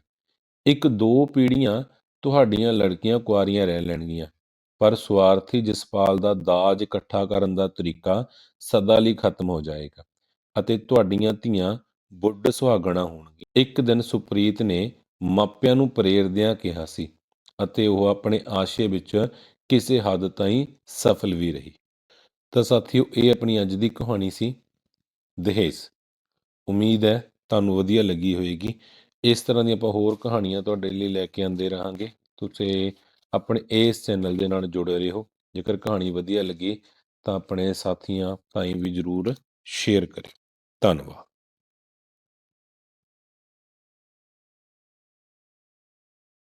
ਇੱਕ ਦੋ ਪੀੜ੍ਹੀਆਂ ਤੁਹਾਡੀਆਂ ਲੜਕੀਆਂ ਕੁਆਰੀਆਂ ਰਹਿ ਲੈਣਗੀਆਂ, ਪਰ ਸਵਾਰਥੀ ਜਸਪਾਲ ਦਾ ਦਾਜ ਇਕੱਠਾ ਕਰਨ ਦਾ ਤਰੀਕਾ ਸਦਾ ਲਈ ਖਤਮ ਹੋ ਜਾਏਗਾ। ਅਤੇ ਤੁਹਾਡੀਆਂ ਧੀਆਂ ਬੁੱਢ ਸੁਹਾਗਣਾ ਹੋਣਗੀਆਂ। ਇੱਕ ਦਿਨ ਸੁਪ੍ਰੀਤ ਨੇ ਮਾਪਿਆਂ ਨੂੰ ਪ੍ਰੇਰਦਿਆਂ ਕਿਹਾ ਸੀ ਅਤੇ ਉਹ ਆਪਣੇ ਆਸ਼ੇ ਵਿੱਚ ਕਿਸੇ ਹੱਦ ਤਾਈਂ ਸਫਲ ਵੀ ਰਹੀ। ਤਾਂ ਸਾਥੀਓ, ਇਹ ਆਪਣੀ ਅੱਜ ਦੀ ਕਹਾਣੀ ਸੀ ਦਹੇਜ। ਉਮੀਦ ਹੈ ਤੁਹਾਨੂੰ ਵਧੀਆ ਲੱਗੀ ਹੋਵੇਗੀ ਇਸ ਤਰ੍ਹਾਂ ਦੀਆਂ ਆਪਾਂ ਹੋਰ ਕਹਾਣੀਆਂ ਤੁਹਾਡੇ ਲਈ ਲੈ ਕੇ ਆਉਂਦੇ ਰਹਾਂਗੇ। ਤੁਸੀਂ ਆਪਣੇ ਇਸ ਚੈਨਲ ਦੇ ਨਾਲ ਜੁੜੇ ਰਹੋ। ਜੇਕਰ ਕਹਾਣੀ ਵਧੀਆ ਲੱਗੀ ਤਾਂ ਆਪਣੇ ਸਾਥੀਆਂ ਭਾਈ ਵੀ ਜਰੂਰ ਸ਼ੇਅਰ ਕਰਿਓ। ਧੰਨਵਾਦ।